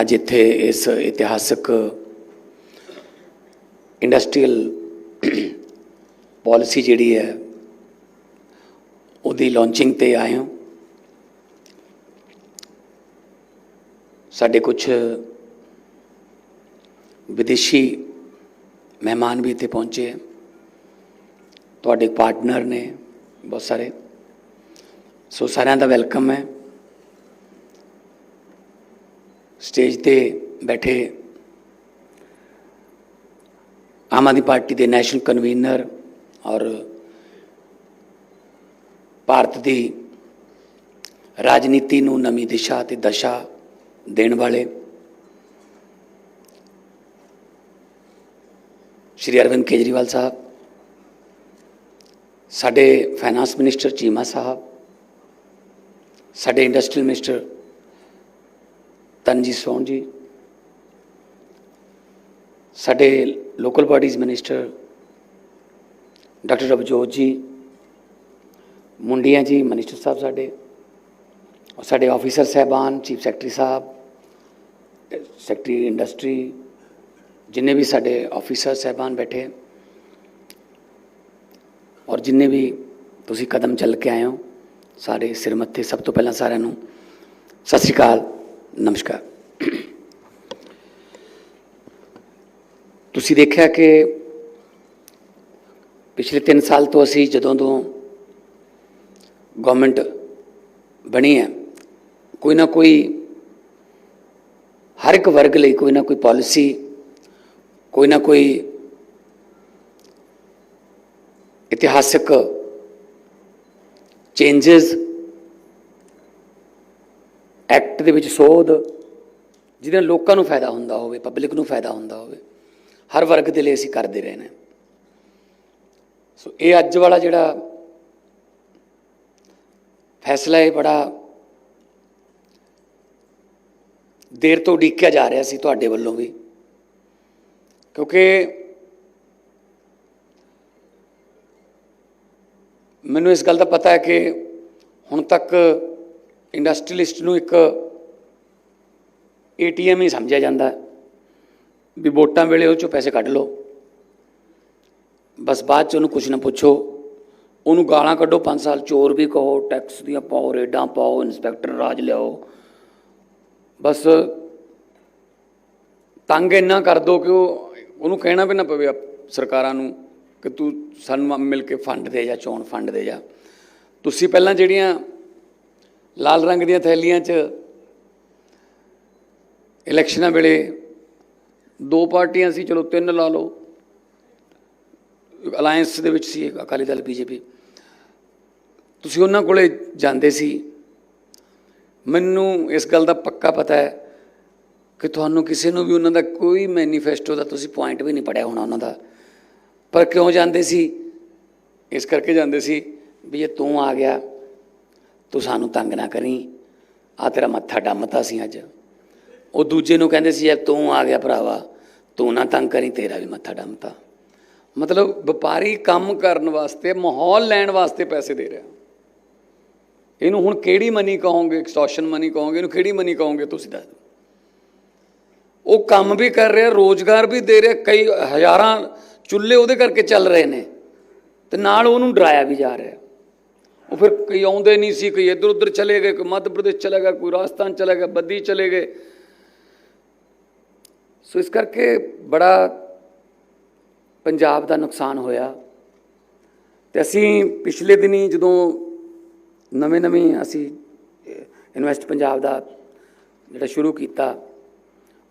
ਅੱਜ ਇੱਥੇ ਇਸ ਇਤਿਹਾਸਕ ਇੰਡਸਟਰੀਅਲ ਪਾਲਿਸੀ ਜਿਹੜੀ ਹੈ ਉਹਦੀ ਲਾਂਚਿੰਗ ਤੇ ਆਏ ਹਾਂ ਸਾਡੇ ਕੁਝ ਵਿਦੇਸ਼ੀ ਮਹਿਮਾਨ ਵੀ ਇੱਥੇ ਪਹੁੰਚੇ ਹੈ ਤੁਹਾਡੇ ਪਾਰਟਨਰ ਨੇ ਬਹੁਤ ਸਾਰੇ ਸੋ ਸਾਰਿਆਂ ਦਾ ਵੈਲਕਮ ਹੈ ਸਟੇਜ ਤੇ ਬੈਠੇ ਆਮ ਆਦਮੀ ਪਾਰਟੀ ਦੇ ਨੈਸ਼ਨਲ ਕਨਵੀਨਰ ਔਰ ਭਾਰਤ ਦੀ ਰਾਜਨੀਤੀ ਨੂੰ ਨਵੀਂ ਦਿਸ਼ਾ ਤੇ ਦਸ਼ਾ ਦੇਣ ਵਾਲੇ ਸ਼੍ਰੀ ਅਰਵਿੰਦ ਕੇਜਰੀਵਾਲ ਸਾਹਿਬ ਸਾਡੇ ਫਾਈਨਾਂਸ ਮਿਨਿਸਟਰ ਚੀਮਾ ਸਾਹਿਬ ਸਾਡੇ ਇੰਡਸਟਰੀਅਲ ਮਿਨਿਸਟਰ ਤਨਜੀਤ ਸੋਨ ਜੀ, ਸਾਡੇ local bodies minister doctor Ravjot ji, Mundian ji minister ਸਾਹਿਬ ਸਾਡੇ, ਔਰ ਸਾਡੇ ਆਫੀਸਰ ਸਹਿਬਾਨ ਚੀਫ ਸੈਕਟਰੀ ਸਾਹਿਬ ਸੈਕਟਰੀ ਇੰਡਸਟਰੀ ਜਿੰਨੇ ਵੀ ਸਾਡੇ ਆਫੀਸਰ ਸਹਿਬਾਨ ਬੈਠੇ, ਔਰ ਜਿੰਨੇ ਵੀ ਤੁਸੀਂ ਕਦਮ ਚੱਲ ਕੇ ਆਏ ਹੋ, ਸਾਰੇ ਸਿਰ ਮੱਥੇ ਸਭ ਤੋਂ ਪਹਿਲਾਂ ਸਾਰਿਆਂ ਨੂੰ ਸਤਿ ਸ਼੍ਰੀ ਅਕਾਲ। ਨਮਸਕਾਰ। ਤੁਸੀਂ ਦੇਖਿਆ ਕਿ ਪਿਛਲੇ 3 ਸਾਲ ਤੋਂ ਅਸੀਂ ਜਦੋਂ ਤੋਂ ਗਵਰਨਮੈਂਟ ਬਣੀ ਹੈ, ਕੋਈ ਨਾ ਕੋਈ ਹਰ ਇੱਕ ਵਰਗ ਲਈ ਕੋਈ ਨਾ ਕੋਈ ਪਾਲਿਸੀ ਕੋਈ ਨਾ ਕੋਈ ਇਤਿਹਾਸਿਕ ਚੇਂਜਸ ਐਕਟ ਦੇ ਵਿੱਚ ਸੋਧ, ਜਿਹਦੇ ਨਾਲ ਲੋਕਾਂ ਨੂੰ ਫਾਇਦਾ ਹੁੰਦਾ ਹੋਵੇ ਪਬਲਿਕ ਨੂੰ ਫਾਇਦਾ ਹੁੰਦਾ ਹੋਵੇ, ਹਰ ਵਰਗ ਦੇ ਲਈ ਅਸੀਂ ਕਰਦੇ ਰਹੇ ਨੇ ਸੋ ਇਹ ਅੱਜ ਵਾਲਾ ਜਿਹੜਾ ਫੈਸਲਾ ਇਹ ਬੜਾ ਦੇਰ ਤੋਂ ਉਡੀਕਿਆ ਜਾ ਰਿਹਾ ਸੀ ਤੁਹਾਡੇ ਵੱਲੋਂ ਵੀ, ਕਿਉਂਕਿ ਮੈਨੂੰ ਇਸ ਗੱਲ ਦਾ ਪਤਾ ਹੈ ਕਿ ਹੁਣ ਤੱਕ ਇੰਡਸਟਰੀਲਿਸਟ ਨੂੰ ਇੱਕ ਏਟੀਐਮ ਹੀ ਸਮਝਿਆ ਜਾਂਦਾ ਵੀ ਵੋਟਾਂ ਵੇਲੇ ਉਹ ਚੋਂ ਪੈਸੇ ਕੱਢ ਲਓ। ਬਸ ਬਾਅਦ ਚ ਉਹਨੂੰ ਕੁਝ ਨਾ ਪੁੱਛੋ। ਉਹਨੂੰ ਗਾਲਾਂ ਕੱਢੋ 5 ਸਾਲ, ਚੋਰ ਵੀ ਕਹੋ ਟੈਕਸ ਦੀਆਂ ਪਾਓ, ਰੇਡਾਂ ਪਾਓ ਇਨਸਪੈਕਟਰ ਰਾਜ ਲਿਆਓ। ਬਸ ਤੰਗ ਇੰਨਾ ਕਰ ਦੋ ਕਿ ਉਹ, ਉਹਨੂੰ ਕਹਿਣਾ ਵੀ ਨਾ ਪਵੇ ਸਰਕਾਰਾਂ ਨੂੰ ਕਿ ਤੂੰ ਸਾਨੂੰ ਮਿਲ ਕੇ ਫੰਡ ਦੇ ਜਾ, ਚੋਣ ਫੰਡ ਦੇ ਜਾ। ਤੁਸੀਂ ਪਹਿਲਾਂ ਜਿਹੜੀਆਂ ਲਾਲ ਰੰਗ ਦੀਆਂ ਥੈਲੀਆਂ 'ਚ ਇਲੈਕਸ਼ਨਾਂ ਵੇਲੇ ਦੋ ਪਾਰਟੀਆਂ ਸੀ, ਚਲੋ ਤਿੰਨ ਲਾ ਲਓ। ਅਲਾਈਅੰਸ ਦੇ ਵਿੱਚ ਸੀ ਅਕਾਲੀ ਦਲ, ਬੀਜੇਪੀ। ਤੁਸੀਂ ਉਹਨਾਂ ਕੋਲੇ ਜਾਂਦੇ ਸੀ। ਮੈਨੂੰ ਇਸ ਗੱਲ ਦਾ ਪੱਕਾ ਪਤਾ ਹੈ ਕਿ ਤੁਹਾਨੂੰ ਕਿਸੇ ਨੂੰ ਵੀ ਉਹਨਾਂ ਦਾ ਕੋਈ ਮੈਨੀਫੈਸਟੋ ਦਾ ਤੁਸੀਂ ਪੁਆਇੰਟ ਵੀ ਨਹੀਂ ਪੜਿਆ ਹੋਣਾ ਉਹਨਾਂ ਦਾ। ਪਰ ਕਿਉਂ ਜਾਂਦੇ ਸੀ? ਇਸ ਕਰਕੇ ਜਾਂਦੇ ਸੀ ਵੀ ਇਹ ਤੂੰ ਆ ਗਿਆ। ਤੂੰ ਸਾਨੂੰ ਤੰਗ ਨਾ ਕਰੀ। ਆ ਤੇਰਾ ਮੱਥਾ ਡੰਮਤਾ ਸੀ ਅੱਜ। ਉਹ ਦੂਜੇ ਨੂੰ ਕਹਿੰਦੇ ਸੀ, ਯਾਰ ਤੂੰ ਆ ਗਿਆ ਭਰਾਵਾ। ਤੂੰ ਨਾ ਤੰਗ ਕਰੀ, ਤੇਰਾ ਵੀ ਮੱਥਾ ਡੰਮਤਾ। ਮਤਲਬ ਵਪਾਰੀ ਕੰਮ ਕਰਨ ਵਾਸਤੇ, ਮਾਹੌਲ ਲੈਣ ਵਾਸਤੇ ਪੈਸੇ ਦੇ ਰਿਹਾ। ਇਹਨੂੰ ਹੁਣ ਕਿਹੜੀ ਮਨੀ ਕਹੋਗੇ? ਐਕਸਟੋਰਸ਼ਨ ਮਨੀ ਕਹੋਗੇ? ਇਹਨੂੰ ਕਿਹੜੀ ਮਨੀ ਕਹੋਗੇ? ਤੁਸੀਂ ਦੱਸ ਦਿਓ। ਉਹ ਕੰਮ ਵੀ ਕਰ ਰਿਹਾ, ਰੋਜ਼ਗਾਰ ਵੀ ਦੇ ਰਿਹਾ, ਕਈ ਹਜ਼ਾਰਾਂ ਚੁੱਲ੍ਹੇ ਉਹਦੇ ਕਰਕੇ ਚੱਲ ਰਹੇ ਨੇ। ਤੇ ਨਾਲ ਉਹਨੂੰ ਡਰਾਇਆ ਵੀ ਜਾ ਰਿਹਾ। ਉਹ ਫਿਰ ਕਈ ਆਉਂਦੇ ਨਹੀਂ ਸੀ, ਕਈ ਇੱਧਰ ਉੱਧਰ ਚਲੇ ਗਏ, ਕੋਈ ਮੱਧ ਪ੍ਰਦੇਸ਼ ਚਲਾ ਗਿਆ ਕੋਈ ਰਾਜਸਥਾਨ ਚਲਾ ਗਿਆ ਬੱਦੀ ਚਲੇ ਗਏ। ਸੋ ਇਸ ਕਰਕੇ ਬੜਾ ਪੰਜਾਬ ਦਾ ਨੁਕਸਾਨ ਹੋਇਆ। ਤੇ ਅਸੀਂ ਪਿਛਲੇ ਦਿਨੀ ਜਦੋਂ ਨਵੇਂ ਨਵੇਂ ਅਸੀਂ ਇਨਵੈਸਟ ਪੰਜਾਬ ਦਾ ਜਿਹੜਾ ਸ਼ੁਰੂ ਕੀਤਾ,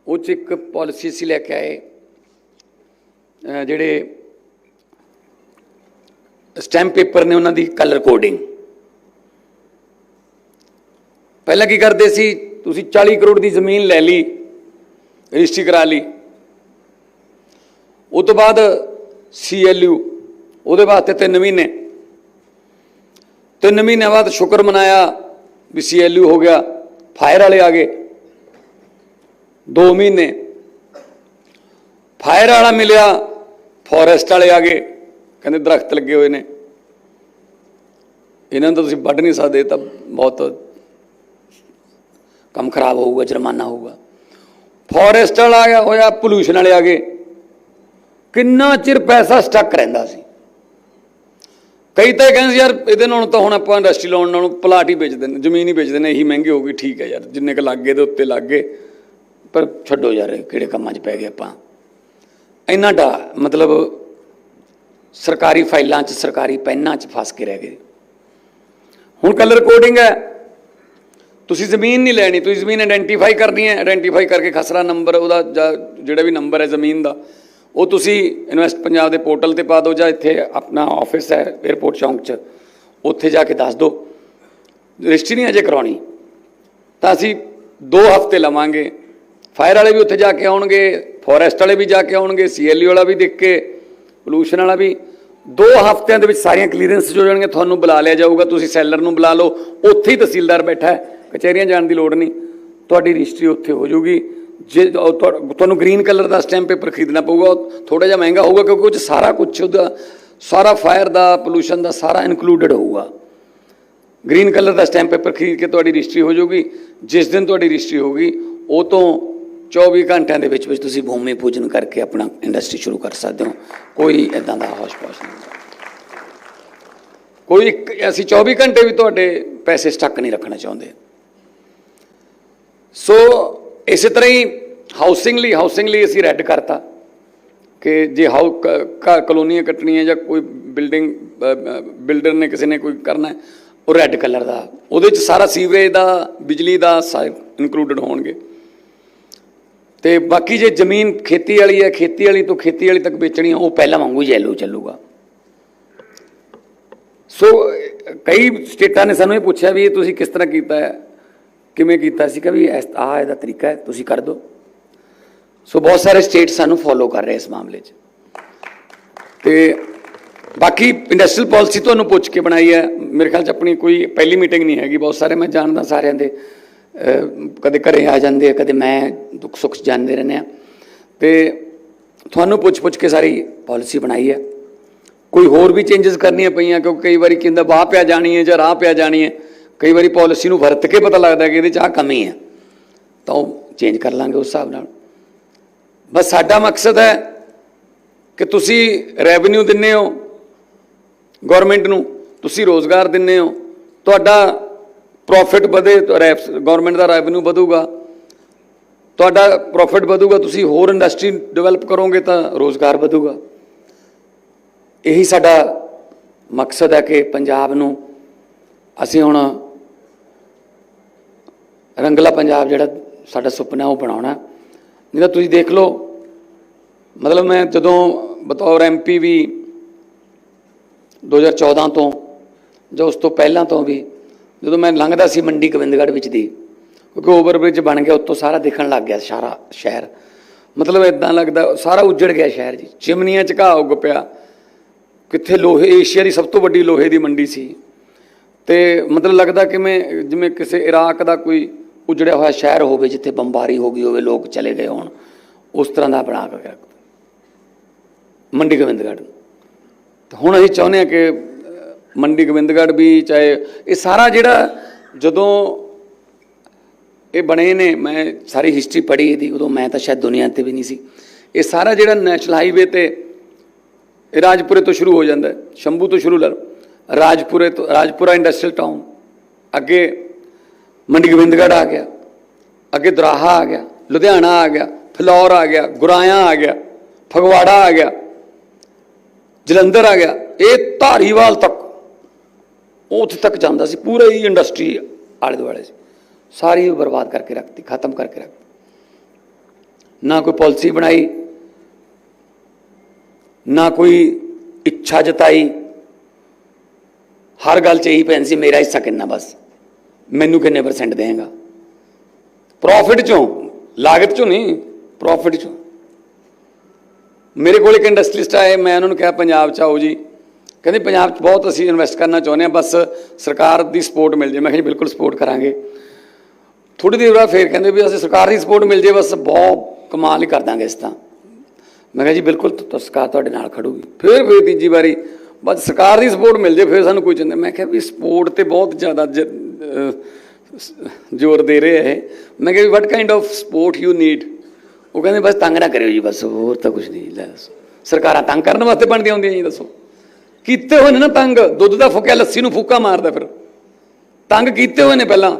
ਉਹ 'ਚ ਇੱਕ ਪਾਲਿਸੀ ਅਸੀਂ ਲੈ ਕੇ ਆਏ। ਜਿਹੜੇ ਸਟੈਂਪ ਪੇਪਰ ਨੇ ਉਹਨਾਂ ਦੀ ਕਲਰ ਕੋਡਿੰਗ ਪਹਿਲਾਂ ਕੀ ਕਰਦੇ ਸੀ? ਤੁਸੀਂ 40 ਕਰੋੜ ਦੀ ਜ਼ਮੀਨ ਲੈ ਲਈ, ਰਜਿਸਟਰੀ ਕਰਾ ਲਈ। ਉਸ ਤੋਂ ਬਾਅਦ ਸੀਐਲਯੂ ਉਹਦੇ ਵਾਸਤੇ 3 ਮਹੀਨੇ। 3 ਮਹੀਨੇ ਬਾਅਦ ਸ਼ੁਕਰ ਮਨਾਇਆ ਵੀ ਸੀਐਲਯੂ ਹੋ ਗਿਆ, ਫਾਇਰ ਵਾਲੇ ਆ ਗਏ। 2 ਮਹੀਨੇ। ਫਾਇਰ ਵਾਲਾ ਮਿਲਿਆ, ਫੋਰੈਸਟ ਵਾਲੇ ਆ ਗਏ, ਕਹਿੰਦੇ ਦਰਖਤ ਲੱਗੇ ਹੋਏ ਨੇ। ਇਹਨਾਂ ਨੂੰ ਤਾਂ ਤੁਸੀਂ ਵੱਢ ਨਹੀਂ ਸਕਦੇ ਤਾਂ ਬਹੁਤ ਕੰਮ ਖਰਾਬ ਹੋਊਗਾ, ਜੁਰਮਾਨਾ ਹੋਊਗਾ। ਫੋਰੈਸਟ ਵਾਲਾ ਆ ਗਿਆ, ਹੋਇਆ ਪੋਲੂਸ਼ਨ ਵਾਲੇ ਆ ਗਏ। ਕਿੰਨਾ ਚਿਰ ਪੈਸਾ ਸਟਕ ਰਹਿੰਦਾ ਸੀ। ਕਈ ਤਾਂ ਇਹ ਕਹਿੰਦੇ ਸੀ, ਯਾਰ ਇਹਦੇ ਨਾਲ ਤਾਂ ਹੁਣ ਆਪਾਂ ਇੰਡਸਟਰੀ ਲਾਉਣ ਨਾਲੋਂ ਪਲਾਟ ਹੀ ਵੇਚ ਦਿੰਦੇ ਜ਼ਮੀਨ ਹੀ ਵੇਚ ਦਿੰਦੇ ਇਹੀ ਮਹਿੰਗੀ ਹੋ ਗਈ ਠੀਕ ਹੈ ਯਾਰ, ਜਿੰਨੇ ਕ ਲੱਗੇ ਦੇ ਉੱਤੇ ਲੱਗ ਗਏ। ਪਰ ਛੱਡੋ ਯਾਰ, ਕਿਹੜੇ ਕੰਮਾਂ 'ਚ ਪੈ ਗਏ ਆਪਾਂ। ਇੰਨਾ ਡਾ, ਮਤਲਬ ਸਰਕਾਰੀ ਫਾਈਲਾਂ 'ਚ, ਸਰਕਾਰੀ ਪੈਨਾਂ 'ਚ ਫਸ ਕੇ ਰਹਿ ਗਏ। ਹੁਣ ਕਲਰ ਕੋਡਿੰਗ ਹੈ। ਤੁਸੀਂ ਜ਼ਮੀਨ ਨਹੀਂ ਲੈਣੀ, ਤੁਸੀਂ ਜ਼ਮੀਨ ਆਇਡੈਂਟੀਫਾਈ ਕਰਨੀ ਹੈ ਆਇਡੈਂਟੀਫਾਈ ਕਰਕੇ ਖਸਰਾ ਨੰਬਰ ਉਹਦਾ ਜਾਂ ਜਿਹੜਾ ਵੀ ਨੰਬਰ ਹੈ ਜ਼ਮੀਨ ਦਾ, ਉਹ ਤੁਸੀਂ ਇਨਵੈਸਟ ਪੰਜਾਬ ਦੇ ਪੋਰਟਲ ਤੇ ਪਾ ਦਿਓ ਜਾਂ ਇੱਥੇ ਆਪਣਾ ਆਫਿਸ ਹੈ 에어ਪੋਰਟ ਚੌਂਕ 'ਚ, ਉੱਥੇ ਜਾ ਕੇ ਦੱਸ ਦਿਓ। ਰਜਿਸਟਰੀ ਨਹੀਂ ਅਜੇ ਕਰਾਉਣੀ। ਤਾਂ ਅਸੀਂ 2 ਹਫ਼ਤੇ ਲਵਾਂਗੇ। ਫਾਇਰ ਵਾਲੇ ਵੀ ਉੱਥੇ ਜਾ ਕੇ ਆਉਣਗੇ ਫੋਰੈਸਟ ਵਾਲੇ ਵੀ ਜਾ ਕੇ ਆਉਣਗੇ ਸੀਐਲਯੂ ਵਾਲਾ ਵੀ ਦੇਖ ਕੇ ਪੋਲੂਸ਼ਨ ਵਾਲਾ ਵੀ। 2 ਹਫ਼ਤਿਆਂ ਦੇ ਵਿੱਚ ਸਾਰੀਆਂ ਕਲੀਅਰੈਂਸ ਹੋ ਜਾਣਗੀਆਂ ਤੁਹਾਨੂੰ ਬੁਲਾ ਲਿਆ ਜਾਊਗਾ, ਤੁਸੀਂ ਸੈਲਰ ਨੂੰ ਬੁਲਾ ਲਓ। ਉੱਥੇ ਹੀ ਤਹਿਸੀਲਦਾਰ ਬੈਠਾ ਹੈ। ਕਚਹਿਰੀਆਂ ਜਾਣ ਦੀ ਲੋੜ ਨਹੀਂ। ਤੁਹਾਡੀ ਰਜਿਸਟਰੀ ਉੱਥੇ ਹੋ ਜਾਊਗੀ। ਜੇ ਤੁਹਾਨੂੰ ਗ੍ਰੀਨ ਕਲਰ ਦਾ ਸਟੈਂਪ ਪੇਪਰ ਖਰੀਦਣਾ ਪਊਗਾ। ਥੋੜਾ ਜਿਹਾ ਮਹਿੰਗਾ ਹੋਊਗਾ ਕਿਉਂਕਿ ਉਹ 'ਚ ਸਾਰਾ ਕੁਝ ਉਹਦਾ ਸਾਰਾ ਫਾਇਰ ਦਾ, ਪੋਲੂਸ਼ਨ ਦਾ ਸਾਰਾ ਇਨਕਲੂਡਡ ਹੋਊਗਾ। ਗ੍ਰੀਨ ਕਲਰ ਦਾ ਸਟੈਂਪ ਪੇਪਰ ਖਰੀਦ ਕੇ ਤੁਹਾਡੀ ਰਜਿਸਟਰੀ ਹੋ ਜਾਊਗੀ। ਜਿਸ ਦਿਨ ਤੁਹਾਡੀ ਰਜਿਸਟਰੀ ਹੋਊਗੀ, ਉਹ ਤੋਂ 24 ਘੰਟਿਆਂ ਦੇ ਵਿੱਚ ਵਿੱਚ ਤੁਸੀਂ ਭੂਮੀ ਪੂਜਨ ਕਰਕੇ ਆਪਣਾ ਇੰਡਸਟਰੀ ਸ਼ੁਰੂ ਕਰ ਸਕਦੇ ਹੋ। ਕੋਈ ਇਦਾਂ ਦਾ ਹੋਸ਼-ਪੋਸ਼ ਨਹੀਂ। ਕੋਈ ਇੱਕ ਅਸੀਂ 24 ਘੰਟੇ ਵੀ ਤੁਹਾਡੇ ਪੈਸੇ ਸਟੱਕ ਨਹੀਂ ਰੱਖਣਾ ਚਾਹੁੰਦੇ। ਸੋ ਇਸੇ ਤਰ੍ਹਾਂ ਹੀ ਹਾਊਸਿੰਗ ਲਈ ਹਾਊਸਿੰਗ ਲਈ ਅਸੀਂ ਰੈੱਡ ਕਰਤਾ ਕਿ ਜੇ ਹਾਊ ਕ- ਘਰ ਕਲੋਨੀਆਂ ਕੱਟਣੀਆਂ ਜਾਂ ਕੋਈ ਬਿਲਡਿੰਗ ਬਿਲਡਰ ਨੇ ਕਿਸੇ ਨੇ ਕੋਈ ਕਰਨਾ, ਉਹ ਰੈੱਡ ਕਲਰ ਦਾ। ਉਹਦੇ ਚ ਸਾਰਾ ਸੀਵਰੇਜ ਦਾ, ਬਿਜਲੀ ਦਾ ਇਨਕਲੂਡਡ ਹੋਣਗੇ। ਤੇ ਬਾਕੀ ਜੇ ਜ਼ਮੀਨ ਖੇਤੀ ਵਾਲੀ ਹੈ, ਖੇਤੀ ਵਾਲੀ ਤੋਂ ਖੇਤੀ ਵਾਲੀ ਤੱਕ ਵੇਚਣੀ ਹੈ ਉਹ ਪਹਿਲਾਂ ਵਾਂਗੂ ਯੈਲੋ ਚੱਲੂਗਾ। ਸੋ ਕਈ ਸਟੇਟਾਂ ਨੇ ਸਾਨੂੰ ਇਹ ਪੁੱਛਿਆ ਵੀ ਇਹ ਤੁਸੀਂ ਕਿਸ ਤਰ੍ਹਾਂ ਕੀਤਾ ਹੈ? ਕਿਵੇਂ ਕੀਤਾ ਸੀ ਕਿ ਵੀ ਆਹ ਇਹਦਾ ਤਰੀਕਾ ਹੈ, ਤੁਸੀਂ ਕਰ ਦਿਓ। ਸੋ ਬਹੁਤ ਸਾਰੇ ਸਟੇਟ ਸਾਨੂੰ ਫੋਲੋ ਕਰ ਰਹੇ ਇਸ ਮਾਮਲੇ 'ਚ। ਤੇ ਬਾਕੀ ਇੰਡਸਟਰੀਅਲ ਪਾਲਿਸੀ ਤੁਹਾਨੂੰ ਪੁੱਛ ਕੇ ਬਣਾਈ ਹੈ। ਮੇਰੇ ਖਿਆਲ 'ਚ ਆਪਣੀ ਕੋਈ ਪਹਿਲੀ ਮੀਟਿੰਗ ਨਹੀਂ ਹੈਗੀ, ਬਹੁਤ ਸਾਰੇ ਮੈਂ ਜਾਣਦਾ ਸਾਰਿਆਂ ਦੇ। ਕਦੇ ਘਰੇ ਆ ਜਾਂਦੇ ਆ, ਕਦੇ ਮੈਂ ਦੁੱਖ ਸੁੱਖ ਜਾਣਦੇ ਰਹਿੰਦੇ ਆ। ਤੇ ਤੁਹਾਨੂੰ ਪੁੱਛ ਪੁੱਛ ਕੇ ਸਾਰੀ ਪਾਲਿਸੀ ਬਣਾਈ ਹੈ। ਕੋਈ ਹੋਰ ਵੀ ਚੇਂਜਸ ਕਰਨੀਆਂ ਪਈਆਂ, ਕਿਉਂਕਿ ਕਈ ਵਾਰੀ ਕਹਿੰਦਾ ਬਾਹ ਪਿਆ ਜਾਣੀ ਹੈ ਜਾਂ ਰਾਹ ਪਿਆ ਜਾਣੀ ਹੈ। ਕਈ ਵਾਰੀ ਪਾਲਿਸੀ ਨੂੰ ਵਰਤ ਕੇ ਪਤਾ ਲੱਗਦਾ ਕਿ ਇਹਦੇ 'ਚ ਆਹ ਕਮੀ ਹੈ। ਤਾਂ ਉਹ ਚੇਂਜ ਕਰ ਲਾਂਗੇ ਉਸ ਹਿਸਾਬ ਨਾਲ। ਬਸ ਸਾਡਾ ਮਕਸਦ ਹੈ ਕਿ ਤੁਸੀਂ ਰੈਵਨਿਊ ਦਿੰਨੇ ਹੋ ਗਵਰਨਮੈਂਟ ਨੂੰ ਤੁਸੀਂ ਰੋਜ਼ਗਾਰ ਦਿੰਨੇ ਹੋ, ਤੁਹਾਡਾ ਪ੍ਰੋਫਿਟ ਵਧੇ ਗਵਰਨਮੈਂਟ ਦਾ ਰੈਵਨਿਊ ਵਧੂਗਾ। ਤੁਹਾਡਾ ਪ੍ਰੋਫਿਟ ਵਧੂਗਾ, ਤੁਸੀਂ ਹੋਰ ਇੰਡਸਟਰੀ ਡਿਵੈਲਪ ਕਰੋਗੇ ਤਾਂ ਰੋਜ਼ਗਾਰ ਵਧੂਗਾ। ਇਹੀ ਸਾਡਾ ਮਕਸਦ ਹੈ ਕਿ ਪੰਜਾਬ ਨੂੰ ਅਸੀਂ ਹੁਣ ਰੰਗਲਾ ਪੰਜਾਬ ਜਿਹੜਾ ਸਾਡਾ ਸੁਪਨਾ ਉਹ ਬਣਾਉਣਾ। ਨਹੀਂ ਤਾਂ ਤੁਸੀਂ ਦੇਖ ਲਓ, ਮਤਲਬ ਮੈਂ ਜਦੋਂ ਬਤੌਰ ਐਮਪੀ ਵੀ 2014 ਤੋਂ ਜਾਂ ਉਸ ਤੋਂ ਪਹਿਲਾਂ ਤੋਂ ਵੀ ਜਦੋਂ ਮੈਂ ਲੰਘਦਾ ਸੀ ਮੰਡੀ ਗੋਬਿੰਦਗੜ੍ਹ ਵਿੱਚ ਦੀ, ਕਿਉਂਕਿ ਓਵਰਬ੍ਰਿਜ ਬਣ ਗਿਆ, ਉੱਤੋਂ ਸਾਰਾ ਦੇਖਣ ਲੱਗ ਗਿਆ ਸਾਰਾ ਸ਼ਹਿਰ। ਮਤਲਬ ਇਦਾਂ ਲੱਗਦਾ, ਸਾਰਾ ਉੱਜੜ ਗਿਆ ਸ਼ਹਿਰ ਜੀ। ਚਿਮਨੀਆਂ ਚ ਘਾਹ ਉੱਗ ਪਿਆ। ਕਿੱਥੇ ਲੋਹੇ, ਏਸ਼ੀਆ ਦੀ ਸਭ ਤੋਂ ਵੱਡੀ ਲੋਹੇ ਦੀ ਮੰਡੀ ਸੀ। ਤੇ ਮਤਲਬ ਲੱਗਦਾ ਕਿਵੇਂ, ਜਿਵੇਂ ਕਿਸੇ ਇਰਾਕ ਦਾ ਕੋਈ ਉਜੜਿਆ ਹੋਇਆ ਸ਼ਹਿਰ ਹੋਵੇ, ਜਿੱਥੇ ਬੰਬਾਰੀ ਹੋ ਗਈ ਹੋਵੇ, ਲੋਕ ਚਲੇ ਗਏ ਹੋਣ, ਉਸ ਤਰ੍ਹਾਂ ਦਾ ਬਣਾ ਕੇ ਰੱਖ ਮੰਡੀ ਗੋਬਿੰਦਗੜ੍ਹ ਤਾਂ ਹੁਣ ਅਸੀਂ ਚਾਹੁੰਦੇ ਹਾਂ ਕਿ ਮੰਡੀ ਗੋਬਿੰਦਗੜ੍ਹ ਵੀ ਚਾਹੇ, ਇਹ ਸਾਰਾ ਜਿਹੜਾ ਜਦੋਂ ਇਹ ਬਣੇ ਨੇ, ਮੈਂ ਸਾਰੀ ਹਿਸਟਰੀ ਪੜ੍ਹੀ ਇਹਦੀ, ਉਦੋਂ ਮੈਂ ਤਾਂ ਸ਼ਾਇਦ ਦੁਨੀਆ ਤੇ ਵੀ ਨਹੀਂ ਸੀ। ਇਹ ਸਾਰਾ ਜਿਹੜਾ ਨੈਸ਼ਨਲ ਹਾਈਵੇ ਤੇ ਇਹ ਰਾਜਪੁਰੇ ਤੋਂ ਸ਼ੁਰੂ ਹੋ ਜਾਂਦਾ ਸ਼ੰਭੂ ਤੋਂ ਸ਼ੁਰੂ ਲਾ ਲਓ। ਰਾਜਪੁਰੇ ਤੋਂ, ਰਾਜਪੁਰਾ ਇੰਡਸਟਰੀਅਲ ਟਾਊਨ ਅੱਗੇ ਮੰਡੀ ਗੋਬਿੰਦਗੜ੍ਹ ਆ ਗਿਆ, ਅੱਗੇ ਦਰਾਹਾ ਆ ਗਿਆ, ਲੁਧਿਆਣਾ ਆ ਗਿਆ, ਫਲੌਰ ਆ ਗਿਆ ਗੁਰਾਇਆ ਆ ਗਿਆ, ਫਗਵਾੜਾ ਆ ਗਿਆ, ਜਲੰਧਰ ਆ ਗਿਆ, ਇਹ ਧਾਰੀਵਾਲ ਤੱਕ ਉਹ ਉੱਥੇ ਤੱਕ ਜਾਂਦਾ ਸੀ, ਪੂਰੇ ਹੀ ਇੰਡਸਟਰੀ ਆਲੇ ਦੁਆਲੇ ਸੀ। ਸਾਰੀ ਬਰਬਾਦ ਕਰਕੇ ਰੱਖਤੀ, ਖਤਮ ਕਰਕੇ ਰੱਖਤੀ। ਨਾ ਕੋਈ ਪਾਲਿਸੀ ਬਣਾਈ, ਨਾ ਕੋਈ ਇੱਛਾ ਜਤਾਈ। ਹਰ ਗੱਲ ਚ ਇਹੀ ਪੈਂਦੀ ਸੀ, ਮੇਰਾ ਹਿੱਸਾ ਕਿੰਨਾ ਬਸ। ਮੈਨੂੰ ਕਿੰਨੇ ਪਰਸੈਂਟ ਦੇਗਾ। ਪ੍ਰੋਫਿਟ ਚੋਂ, ਲਾਗਤ ਚੋਂ ਨਹੀਂ ਪ੍ਰੋਫਿਟ ਚੋਂ। ਮੇਰੇ ਕੋਲ ਇੱਕ ਇੰਡਸਟਰੀਸਟ ਆਏ, ਮੈਂ ਉਹਨਾਂ ਨੂੰ ਕਿਹਾ, ਪੰਜਾਬ ਚ ਆਓ ਜੀ। ਕਹਿੰਦੇ, ਪੰਜਾਬ ਚ ਬਹੁਤ ਅਸੀਂ ਇਨਵੈਸਟ ਕਰਨਾ ਚਾਹੁੰਦੇ ਹਾਂ, ਬਸ ਸਰਕਾਰ ਦੀ ਸਪੋਰਟ ਮਿਲ ਜੇ। ਮੈਂ ਕਿਹਾ, ਜੀ, ਬਿਲਕੁਲ ਸਪੋਰਟ ਕਰਾਂਗੇ। ਥੋੜੀ ਦੇਰ ਬਾਅਦ ਫੇਰ ਕਹਿੰਦੇ ਵੀ, ਅਸੀਂ ਸਰਕਾਰ ਦੀ ਸਪੋਰਟ ਮਿਲ ਜੇ, ਬਸ ਬਹੁਤ ਕਮਾਲ ਹੀ ਕਰ ਦਾਂਗੇ ਇਸ ਤਾਂ ਮੈਂ ਕਿਹਾ, ਜੀ, ਬਿਲਕੁਲ ਸਰਕਾਰ ਤੁਹਾਡੇ ਨਾਲ ਖੜੂਗੀ। ਫਿਰ ਫਿਰ ਤੀਜੀ ਵਾਰੀ, ਬਸ ਸਰਕਾਰ ਦੀ ਸਪੋਰਟ ਮਿਲ ਜੇ, ਫਿਰ ਸਾਨੂੰ ਕੋਈ ਚਿੰਤਾ ਮੈਂ ਕਿਹਾ, ਵੀ ਸਪੋਰਟ ਤੇ ਬਹੁਤ ਜ਼ਿਆਦਾ ਜ- ਜ਼ੋਰ ਦੇ ਰਹੇ ਹੈ। ਮੈਂ ਕਿਹਾ ਵੀ what kind of support you need ਉਹ ਕਹਿੰਦੇ ਬਸ ਤੰਗ ਨਾ ਕਰਿਓ ਜੀ, ਬਸ ਹੋਰ ਤਾਂ ਕੁਝ ਨਹੀਂ, ਲੈ ਦੱਸੋ। ਸਰਕਾਰਾਂ ਤੰਗ ਕਰਨ ਵਾਸਤੇ ਬਣਦੀਆਂ ਹੁੰਦੀਆਂ ਜੀ, ਦੱਸੋ। ਕੀਤੇ ਹੋਏ ਨੇ ਨਾ ਤੰਗ, ਦੁੱਧ ਦਾ ਫੁੱਕਿਆ, ਲੱਸੀ ਨੂੰ ਫੂਕਾ ਮਾਰਦਾ ਫਿਰ। ਤੰਗ ਕੀਤੇ ਹੋਏ ਨੇ ਪਹਿਲਾਂ।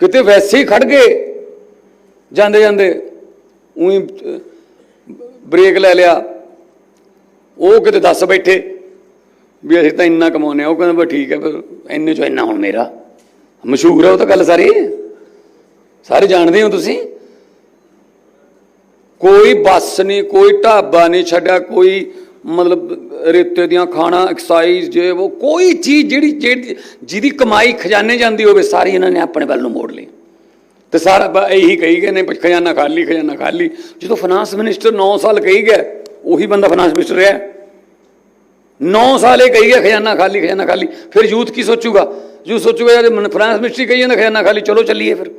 ਕਿਤੇ ਵੈਸੇ ਹੀ ਖੜ ਗਏ। ਜਾਂਦੇ ਜਾਂਦੇ ਉਹੀ ਬ੍ਰੇਕ ਲੈ ਲਿਆ। ਉਹ ਕਿਤੇ ਦੱਸ ਬੈਠੇ। ਵੀ ਅਸੀਂ ਤਾਂ ਇੰਨਾ ਕਮਾਉਂਦੇ ਆ ਉਹ ਕਹਿੰਦਾ ਬਈ ਠੀਕ ਹੈ, ਫਿਰ ਇੰਨੇ ਚੋਂ ਇੰਨਾ ਹੁਣ ਮੇਰਾ। ਮਸ਼ਹੂਰ ਹੈ ਉਹ ਤਾਂ ਗੱਲ ਸਾਰੀ। ਸਾਰੇ ਜਾਣਦੇ ਹੋ ਤੁਸੀਂ? ਕੋਈ ਬੱਸ ਨਹੀਂ, ਕੋਈ ਢਾਬਾ ਨਹੀਂ ਛੱਡਿਆ, ਕੋਈ ਮਤਲਬ ਰੇਤੇ ਦੀਆਂ ਖਾਣਾ ਐਕਸਾਈਜ਼ ਜੇ ਉਹ ਕੋਈ ਚੀਜ਼ ਜਿਹੜੀ ਜਿਹੜੀ ਜਿਹਦੀ ਕਮਾਈ ਖਜ਼ਾਨੇ ਜਾਂਦੀ ਹੋਵੇ, ਸਾਰੀ ਇਹਨਾਂ ਨੇ ਆਪਣੇ ਵੱਲ ਨੂੰ ਮੋੜ ਲਈ। ਤੇ ਸਾਰਾ ਇਹੀ ਕਹੀ ਗਏ ਨੇ ਵੀ ਖਜ਼ਾਨਾ ਖਾਲੀ ਖਜ਼ਾਨਾ ਖਾਲੀ। ਜਦੋਂ ਫਾਈਨਾਂਸ ਮਿਨਿਸਟਰ 9 ਸਾਲ ਕਹੀ ਗਿਆ, ਉਹੀ ਬੰਦਾ ਫਾਈਨਾਂਸ ਮਿਨਿਸਟਰ ਰਿਹਾ। 9 ਸਾਲ ਇਹ ਕਹੀ ਗਿਆ ਖਜ਼ਾਨਾ ਖਾਲੀ ਖਜ਼ਾਨਾ ਖਾਲੀ। ਫਿਰ ਯੂਥ ਕੀ ਸੋਚੂਗਾ? ਯੂਥ ਸੋਚੂਗਾ ਯਾਰ ਮਨ- ਫਾਈਨਾਂਸ ਮਿਨਿਸਟਰੀ ਕਹੀ ਜਾਂਦਾ ਖਜ਼ਾਨਾ ਖਾਲੀ ਚਲੋ ਚੱਲੀਏ ਫਿਰ।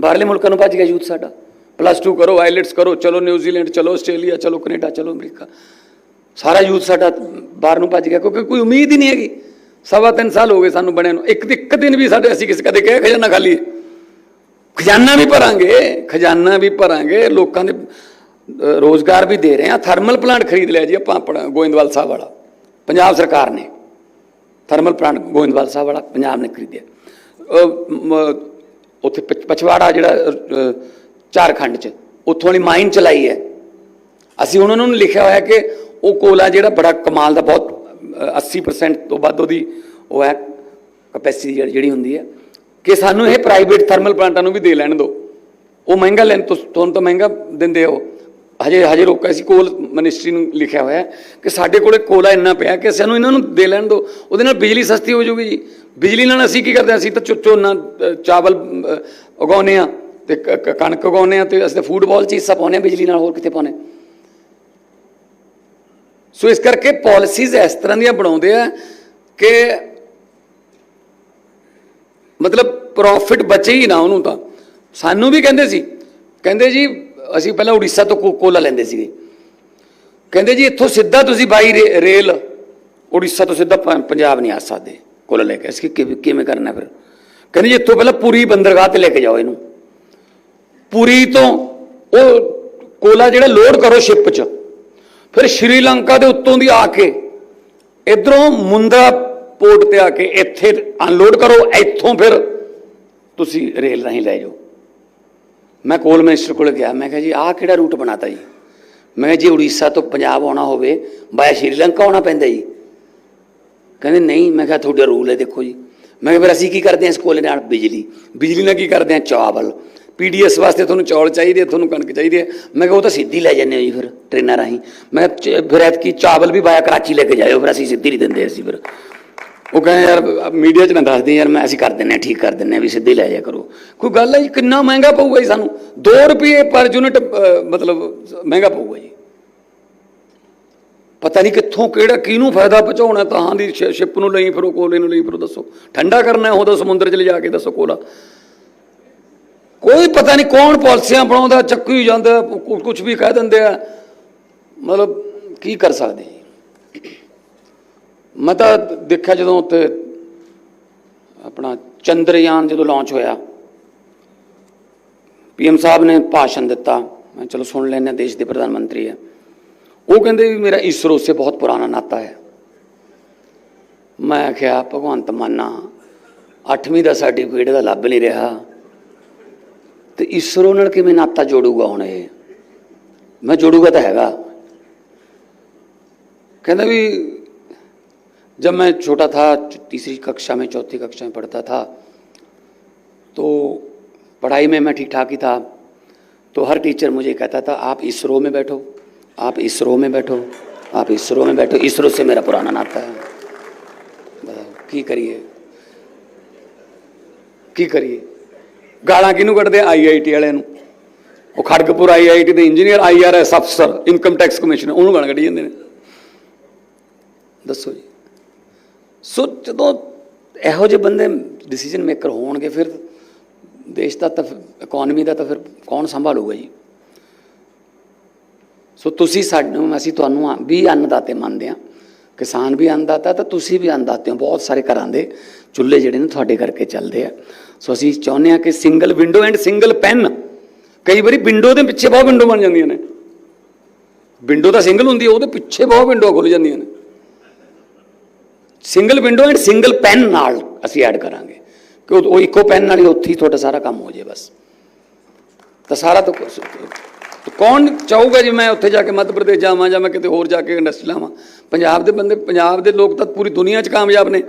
ਬਾਹਰਲੇ ਮੁਲਕਾਂ ਨੂੰ ਭੱਜ ਗਿਆ ਯੂਥ ਸਾਡਾ। ਪਲੱਸ 2 ਕਰੋ ਆਈਲੈਟਸ ਕਰੋ ਚਲੋ ਨਿਊਜ਼ੀਲੈਂਡ ਚਲੋ ਆਸਟ੍ਰੇਲੀਆ ਚਲੋ ਕੈਨੇਡਾ ਚਲੋ ਅਮਰੀਕਾ। ਸਾਰਾ ਯੂਥ ਸਾਡਾ ਬਾਹਰ ਨੂੰ ਭੱਜ ਗਿਆ ਕਿਉਂਕਿ ਕੋਈ ਉਮੀਦ ਹੀ ਨਹੀਂ ਹੈਗੀ। ਸਵਾ ਤਿੰਨ ਸਾਲ ਹੋ ਗਏ ਸਾਨੂੰ ਬਣਿਆ ਨੂੰ। ਇੱਕ ਇੱਕ ਦਿਨ ਵੀ ਸਾਡੇ ਅਸੀਂ ਕਿਸੇ ਕਦੇ ਕਹੇ ਖਜ਼ਾਨਾ ਖਾਲੀ ਖਜ਼ਾਨਾ ਵੀ ਭਰਾਂਗੇ ਖਜ਼ਾਨਾ ਵੀ ਭਰਾਂਗੇ ਲੋਕਾਂ ਦੇ ਅ, ਰੋਜ਼ਗਾਰ ਵੀ ਦੇ ਰਹੇ ਆ ਥਰਮਲ ਪਲਾਂਟ ਖਰੀਦ ਲਿਆ ਜੀ ਆਪਾਂ ਆਪਣਾ ਗੋਇੰਦਵਾਲ ਸਾਹਿਬ ਵਾਲਾ। ਪੰਜਾਬ ਸਰਕਾਰ ਨੇ ਥਰਮਲ ਪਲਾਂਟ ਗੋਇੰਦਵਾਲ ਸਾਹਿਬ ਵਾਲਾ ਪੰਜਾਬ ਨੇ ਖਰੀਦਿਆ। ਉੱਥੇ ਪਛ- ਪਛਵਾੜਾ ਜਿਹੜਾ ਝਾਰਖੰਡ ਚ ਉੱਥੋਂ ਵਾਲੀ ਮਾਈਨ ਚਲਾਈ ਹੈ। ਅਸੀਂ ਉਹਨਾਂ ਨੂੰ ਲਿਖਿਆ ਹੋਇਆ ਕਿ ਉਹ ਕੋਲਾ ਜਿਹੜਾ ਬੜਾ ਕਮਾਲ ਦਾ ਬਹੁਤ ਅ, 80% ਤੋਂ ਵੱਧ ਉਹਦੀ ਉਹ ਹੈ ਕਪੈਸਿਟੀ ਜਿਹੜੀ ਹੁੰਦੀ ਹੈ। ਕਿ ਸਾਨੂੰ ਇਹ ਪ੍ਰਾਈਵੇਟ ਥਰਮਲ ਪਲਾਂਟਾਂ ਨੂੰ ਵੀ ਦੇ ਲੈਣ ਦਿਓ ਉਹ ਮਹਿੰਗਾ ਲੈਣ ਤੁਹਾਨੂੰ ਤਾਂ ਮਹਿੰਗਾ ਦਿੰਦੇ ਹੋ ਹਜੇ ਹਜੇ ਰੋਕਾ ਸੀ ਕੋਲ ਮਿਨਿਸਟਰੀ ਨੂੰ ਲਿਖਿਆ ਹੋਇਆ ਕਿ ਸਾਡੇ ਕੋਲੇ ਕੋਲਾ ਇੰਨਾ ਪਿਆ ਕਿ ਸਾਨੂੰ ਇਹਨਾਂ ਨੂੰ ਦੇ ਲੈਣ ਦਿਓ ਉਹਦੇ ਨਾਲ ਬਿਜਲੀ ਸਸਤੀ ਹੋ ਜਾਊਗੀ ਜੀ। ਬਿਜਲੀ ਨਾਲ ਅਸੀਂ ਕੀ ਕਰਦੇ ਹਾਂ? ਅਸੀਂ ਤਾਂ ਝੋ- ਝੋਨਾ ਅ, ਚਾਵਲ ਅ, ਉਗਾਉਂਦੇ ਆ ਤੇ ਕ- ਕਣਕ ਉਗਾਉਂਦੇ ਆ ਤੇ ਅਸੀਂ ਤਾਂ ਫੂਟਬਾਲ ਚ ਹਿੱਸਾ ਪਾਉਂਦੇ ਹਾਂ ਬਿਜਲੀ ਨਾਲ ਹੋਰ ਕਿੱਥੇ ਪਾਉਂਦੇ? ਸੋ ਇਸ ਕਰਕੇ ਪਾਲਿਸੀਜ਼ ਇਸ ਤਰ੍ਹਾਂ ਦੀਆਂ ਬਣਾਉਂਦੇ ਆ ਕਿ ਮਤਲਬ ਪ੍ਰੋਫਿਟ ਬਚੇ ਹੀ ਨਾ ਉਹਨੂੰ ਤਾਂ। ਸਾਨੂੰ ਵੀ ਕਹਿੰਦੇ ਸੀ। ਕਹਿੰਦੇ ਜੀ ਅਸੀਂ ਪਹਿਲਾਂ ਉੜੀਸਾ ਤੋਂ ਕੋ- ਕੋਲਾ ਲੈਂਦੇ ਸੀਗੇ। ਕਹਿੰਦੇ ਜੀ, ਇੱਥੋਂ ਸਿੱਧਾ ਤੁਸੀਂ ਬਾਈ ਰੇ- ਰੇਲ, ਉੜੀਸਾ ਤੋਂ ਸਿੱਧਾ ਪੰਜਾਬ ਨਹੀਂ ਆ ਸਕਦੇ, ਕੋਲਾ ਲੈ ਕੇ। ਅਸੀਂ ਕਿਵੇਂ ਕਿਵੇਂ ਕਰਨਾ ਫਿਰ? ਕਹਿੰਦੇ ਜੀ, ਇੱਥੋਂ ਪਹਿਲਾਂ ਪੂਰੀ ਬੰਦਰਗਾਹ ਤੇ ਲੈ ਕੇ ਜਾਓ ਇਹਨੂੰ। ਪੂਰੀ ਤੋਂ ਉਹ ਕੋਲਾ ਜਿਹੜਾ ਲੋਡ ਕਰੋ ਸ਼ਿਪ 'ਚ, ਫਿਰ ਸ਼੍ਰੀਲੰਕਾ ਦੇ ਉੱਤੋਂ ਦੀ ਆ ਕੇ, ਇਧਰੋਂ ਮੁੰਦਰਾ ਪੋਰਟ ਤੇ ਆ ਕੇ ਇੱਥੇ ਅਨਲੋਡ ਕਰੋ, ਇੱਥੋਂ ਫਿਰ ਤੁਸੀਂ ਰੇਲ ਰਾਹੀਂ ਲੈ ਜਾਓ। ਮੈਂ ਕੋਲ ਮਿਨਿਸਟਰ ਕੋਲ ਗਿਆ, ਮੈਂ ਕਿਹਾ ਜੀ, ਆਹ ਕਿਹੜਾ ਰੂਟ ਬਣਾਤਾ ਜੀ? ਮੈਂ ਕਿਹਾ ਜੀ, ਉੜੀਸਾ ਤੋਂ ਪੰਜਾਬ ਆਉਣਾ ਹੋਵੇ ਬਾਇਆ ਸ਼੍ਰੀਲੰਕਾ ਆਉਣਾ ਪੈਂਦਾ ਜੀ। ਕਹਿੰਦੇ, ਨਹੀਂ, ਮੈਂ ਕਿਹਾ ਤੁਹਾਡਾ ਰੂਲ ਹੈ, ਦੇਖੋ ਜੀ। ਮੈਂ ਕਿਹਾ, ਫਿਰ ਅਸੀਂ ਕੀ ਕਰਦੇ ਹਾਂ ਇਸ ਕੋਲੇ ਨਾਲ? ਬਿਜਲੀ। ਬਿਜਲੀ ਨਾਲ ਕੀ ਕਰਦੇ ਹਾਂ? ਚਾਵਲ। ਪੀਡੀਐਸ ਵਾਸਤੇ ਤੁਹਾਨੂੰ ਚੌਲ ਚਾਹੀਦੇ, ਤੁਹਾਨੂੰ ਕਣਕ ਚਾਹੀਦੀ ਹੈ। ਮੈਂ ਕਿਹਾ, ਉਹ ਤਾਂ ਸਿੱਧੀ ਲੈ ਜਾਂਦੇ ਹੋ ਜੀ ਫਿਰ, ਟ੍ਰੇਨਾਂ ਰਾਹੀਂ। ਮੈਂ ਕਿਹਾ, ਚ- ਫਿਰ ਐਤਕੀ ਚਾਵਲ ਵੀ ਬਾਇਆ ਕਰਾਚੀ ਲੈ ਕੇ ਜਾਇਓ, ਫਿਰ ਅਸੀਂ ਸਿੱਧੀ ਨਹੀਂ ਦਿੰਦੇ ਅਸੀਂ ਫਿਰ। ਉਹ ਕਹਿੰਦੇ ਯਾਰ ਮੀਡੀਆ 'ਚ ਨਾ ਦੱਸਦੇ ਯਾਰ ਮੈਂ ਅਸੀਂ ਕਰ ਦਿੰਨੇ ਹਾਂ, ਠੀਕ ਕਰ ਦਿੰਨੇ ਹਾਂ ਵੀ ਸਿੱਧੇ ਲੈ ਜਾਇਆ ਕਰੋ। ਕੋਈ ਗੱਲ ਹੈ ਜੀ ਕਿੰਨਾ ਮਹਿੰਗਾ ਪਊਗਾ ਜੀ ਸਾਨੂੰ? 2 ਰੁਪਏ ਪਰ ਯੂਨਿਟ ਮਤਲਬ ਮਹਿੰਗਾ ਪਊਗਾ ਜੀ। ਪਤਾ ਨਹੀਂ ਕਿੱਥੋਂ ਕਿਹੜਾ ਕਿਹਨੂੰ ਫਾਇਦਾ ਪਹੁੰਚਾਉਣਾ ਤਾਂ ਦੀ ਸ਼ਿਪ ਨੂੰ ਲਈ ਫਿਰੋ ਕੋਲੇ ਨੂੰ ਲਈ ਫਿਰੋ ਦੱਸੋ। ਠੰਡਾ ਕਰਨਾ ਉਹਦਾ ਸਮੁੰਦਰ 'ਚ ਲਿਜਾ ਕੇ ਦੱਸੋ ਕੋਲਾ। ਕੋਈ ਪਤਾ ਨਹੀਂ ਕੌਣ ਪਾਲਿਸੀਆਂ ਬਣਾਉਂਦਾ ਚੱਕੀ ਜਾਂਦਾ ਕੁਝ ਵੀ ਕਹਿ ਦਿੰਦੇ ਆ। ਮਤਲਬ ਕੀ ਕਰ ਸਕਦੇ ਜੀ? ਮੈਂ ਤਾਂ ਦੇਖਿਆ ਜਦੋਂ ਉੱਤੇ ਆਪਣਾ ਚੰਦਰਯਾਨ ਜਦੋਂ ਲਾਂਚ ਹੋਇਆ ਪੀਐਮ ਸਾਹਿਬ ਨੇ ਭਾਸ਼ਣ ਦਿੱਤਾ, ਮੈਂ ਚਲੋ ਸੁਣ ਲੈਂਦੇ ਹਾਂ, ਦੇਸ਼ ਦੇ ਪ੍ਰਧਾਨ ਮੰਤਰੀ ਹੈ। ਉਹ ਕਹਿੰਦੇ ਵੀ ਮੇਰਾ ਇਸਰੋ ਸੇ ਬਹੁਤ ਪੁਰਾਣਾ ਨਾਤਾ ਹੈ। ਮੈਂ ਕਿਹਾ ਭਗਵੰਤ ਮਾਨਾ 8ਵੀਂ ਦਾ ਸਰਟੀਫਿਕੇਟ ਦਾ ਲੱਭ ਨਹੀਂ ਰਿਹਾ। ਤੇ ਇਸਰੋ ਨਾਲ ਕਿਵੇਂ ਨਾਤਾ ਜੋੜੂਗਾ ਹੁਣ ਇਹ? ਮੈਂ ਜੋੜੂਗਾ ਤਾਂ ਹੈਗਾ। ਕਹਿੰਦਾ ਵੀ जब मैं छोटा था तीसरी कक्षा में चौथी कक्षा में पढ़ता था तो पढ़ाई में मैं ठीक ठाक ही था तो हर टीचर मुझे कहता था आप इसरो में बैठो आप इसरो में बैठो आप इसरो में बैठो इसरो से मेरा पुराना नाता है बताओ की करिए ਕੀ ਕਰੀਏ ਗਾਲਾਂ ਕਿਹਨੂੰ ਕੱਢਦੇ ਆਈਆਈਟੀ ਵਾਲਿਆਂ ਨੂੰ ਉਹ ਖੜਗਪੁਰ ਆਈਆਈਟੀ ਦੇ ਇੰਜੀਨੀਅਰ ਆਈਆਰਐਸ ਅਫਸਰ ਇਨਕਮ ਟੈਕਸ ਕਮਿਸ਼ਨ ਉਹਨੂੰ ਗਾਲਾਂ ਕੱਢੀ ਜਾਂਦੇ ਨੇ ਦੱਸੋ ਜੀ ਸੋ ਜਦੋਂ ਇਹੋ ਜਿਹੇ ਬੰਦੇ ਡਿਸੀਜਨ ਮੇਕਰ ਹੋਣਗੇ, ਫਿਰ ਦੇਸ਼ ਦਾ ਤਾਂ ਇਕਨੋਮੀ ਦਾ ਤਾਂ ਫਿਰ ਕੌਣ ਸੰਭਾਲੂਗਾ ਜੀ? ਸੋ ਤੁਸੀਂ ਸਾਨੂੰ, ਅਸੀਂ ਤੁਹਾਨੂੰ ਵੀ ਅੰਨਦਾਤੇ ਮੰਨਦੇ ਆ ਕਿਸਾਨ ਵੀ ਅੰਨਦਾਤਾ, ਤਾਂ ਤੁਸੀਂ ਵੀ ਅੰਨਦਾਤੇ ਹੋ। ਬਹੁਤ ਸਾਰੇ ਘਰਾਂ ਦੇ ਚੁੱਲ੍ਹੇ ਜਿਹੜੇ ਨੇ ਤੁਹਾਡੇ ਕਰਕੇ ਚੱਲਦੇ ਆ। ਸੋ ਅਸੀਂ ਚਾਹੁੰਦੇ ਆ ਕਿ single window and single PAN ਕਈ ਵਾਰੀ ਵਿੰਡੋ ਦੇ ਪਿੱਛੇ ਬਹੁਤ ਵਿੰਡੋ ਬਣ ਜਾਂਦੀਆਂ ਨੇ। ਵਿੰਡੋ ਤਾਂ ਸਿੰਗਲ ਹੁੰਦੀ ਹੈ ਉਹਦੇ ਪਿੱਛੇ ਬਹੁਤ ਵਿੰਡੋ ਖੁੱਲ ਜਾਂਦੀਆਂ ਨੇ। Single window and single pan ਨਾਲ ਅਸੀਂ ਐਡ ਕਰਾਂਗੇ। ਕਿ ਉਹ ਇੱਕੋ ਪੈਨ ਨਾਲ ਹੀ ਉੱਥੇ ਹੀ ਤੁਹਾਡਾ ਸਾਰਾ ਕੰਮ ਹੋ ਜਾਏ ਬਸ। ਤਾਂ ਸਾਰਾ ਤਾਂ ਕੌਣ ਚਾਹੂਗਾ ਜੇ ਮੈਂ ਉੱਥੇ ਜਾ ਕੇ ਮੱਧ ਪ੍ਰਦੇਸ਼ ਜਾਵਾਂ ਜਾਂ ਮੈਂ ਕਿਤੇ ਹੋਰ ਜਾ ਕੇ ਇੰਡਸਟਰੀ ਲਾਵਾਂ? ਪੰਜਾਬ ਦੇ ਬੰਦੇ ਪੰਜਾਬ ਦੇ ਲੋਕ ਤਾਂ ਪੂਰੀ ਦੁਨੀਆ 'ਚ ਕਾਮਯਾਬ ਨੇ।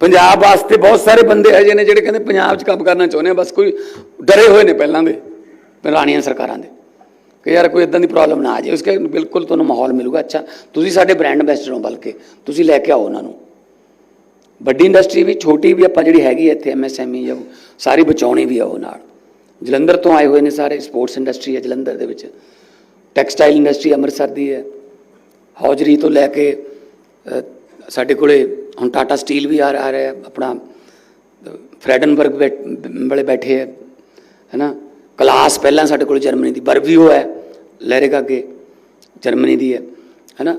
ਪੰਜਾਬ ਵਾਸਤੇ ਬਹੁਤ ਸਾਰੇ ਬੰਦੇ ਹੈ ਨੇ ਜਿਹੜੇ ਕਹਿੰਦੇ ਪੰਜਾਬ 'ਚ ਕੰਮ ਕਰਨਾ ਚਾਹੁੰਦੇ ਆ। ਬਸ ਕੋਈ ਡਰੇ ਹੋਏ ਨੇ ਪਹਿਲਾਂ ਦੇ ਪੁਰਾਣੀਆਂ ਸਰਕਾਰਾਂ ਦੇ। ਕਿ ਯਾਰ ਕੋਈ ਇਦਾਂ ਦੀ ਪ੍ਰੋਬਲਮ ਨਾ ਆ ਜਾਏ ਉਸਕੇ ਬਿਲਕੁਲ ਤੁਹਾਨੂੰ ਮਾਹੌਲ ਮਿਲੂਗਾ ਅੱਛਾ। ਤੁਸੀਂ ਸਾਡੇ ਬ੍ਰਾਂਡ ਐਂਬੈਸਡਰ ਹੋ ਬਲਕਿ ਤੁਸੀਂ ਲੈ ਕੇ ਆਓ ਉਹਨਾਂ ਨੂੰ। ਵੱਡੀ ਇੰਡਸਟਰੀ ਵੀ ਛੋਟੀ ਵੀ ਆਪਾਂ ਜਿਹੜੀ ਹੈਗੀ ਹੈ ਇੱਥੇ ਐਮਐਸਐਮਈ ਜਾਂ ਸਾਰੀ ਬਚਾਉਣੀ ਵੀ ਆ ਉਹ ਨਾਲ। ਜਲੰਧਰ ਤੋਂ ਆਏ ਹੋਏ ਨੇ ਸਾਰੇ ਸਪੋਰਟਸ ਇੰਡਸਟਰੀ ਹੈ ਜਲੰਧਰ ਦੇ ਵਿੱਚ। ਟੈਕਸਟਾਈਲ ਇੰਡਸਟਰੀ ਅੰਮ੍ਰਿਤਸਰ ਦੀ ਹੈ। ਹੌਜਰੀ ਤੋਂ ਲੈ ਕੇ ਸਾਡੇ ਕੋਲੇ ਹੁਣ ਟਾਟਾ ਸਟੀਲ ਵੀ ਆ ਆ ਰਿਹਾ ਹੈ, ਆਪਣਾ ਅ, ਫਰੈਡਨਬਰਗ ਬੈਠ- ਵਾਲੇ ਬੈਠੇ ਹੈ ਹੈਨਾ ਕਲਾਸ ਪਹਿਲਾਂ ਸਾਡੇ ਕੋਲ ਜਰਮਨੀ ਦੀ ਬਰਵੀਓ ਹੈ ਲਹਿਰੇਗਾ ਅੱਗੇ ਜਰਮਨੀ ਦੀ ਹੈ, ਹੈਨਾ?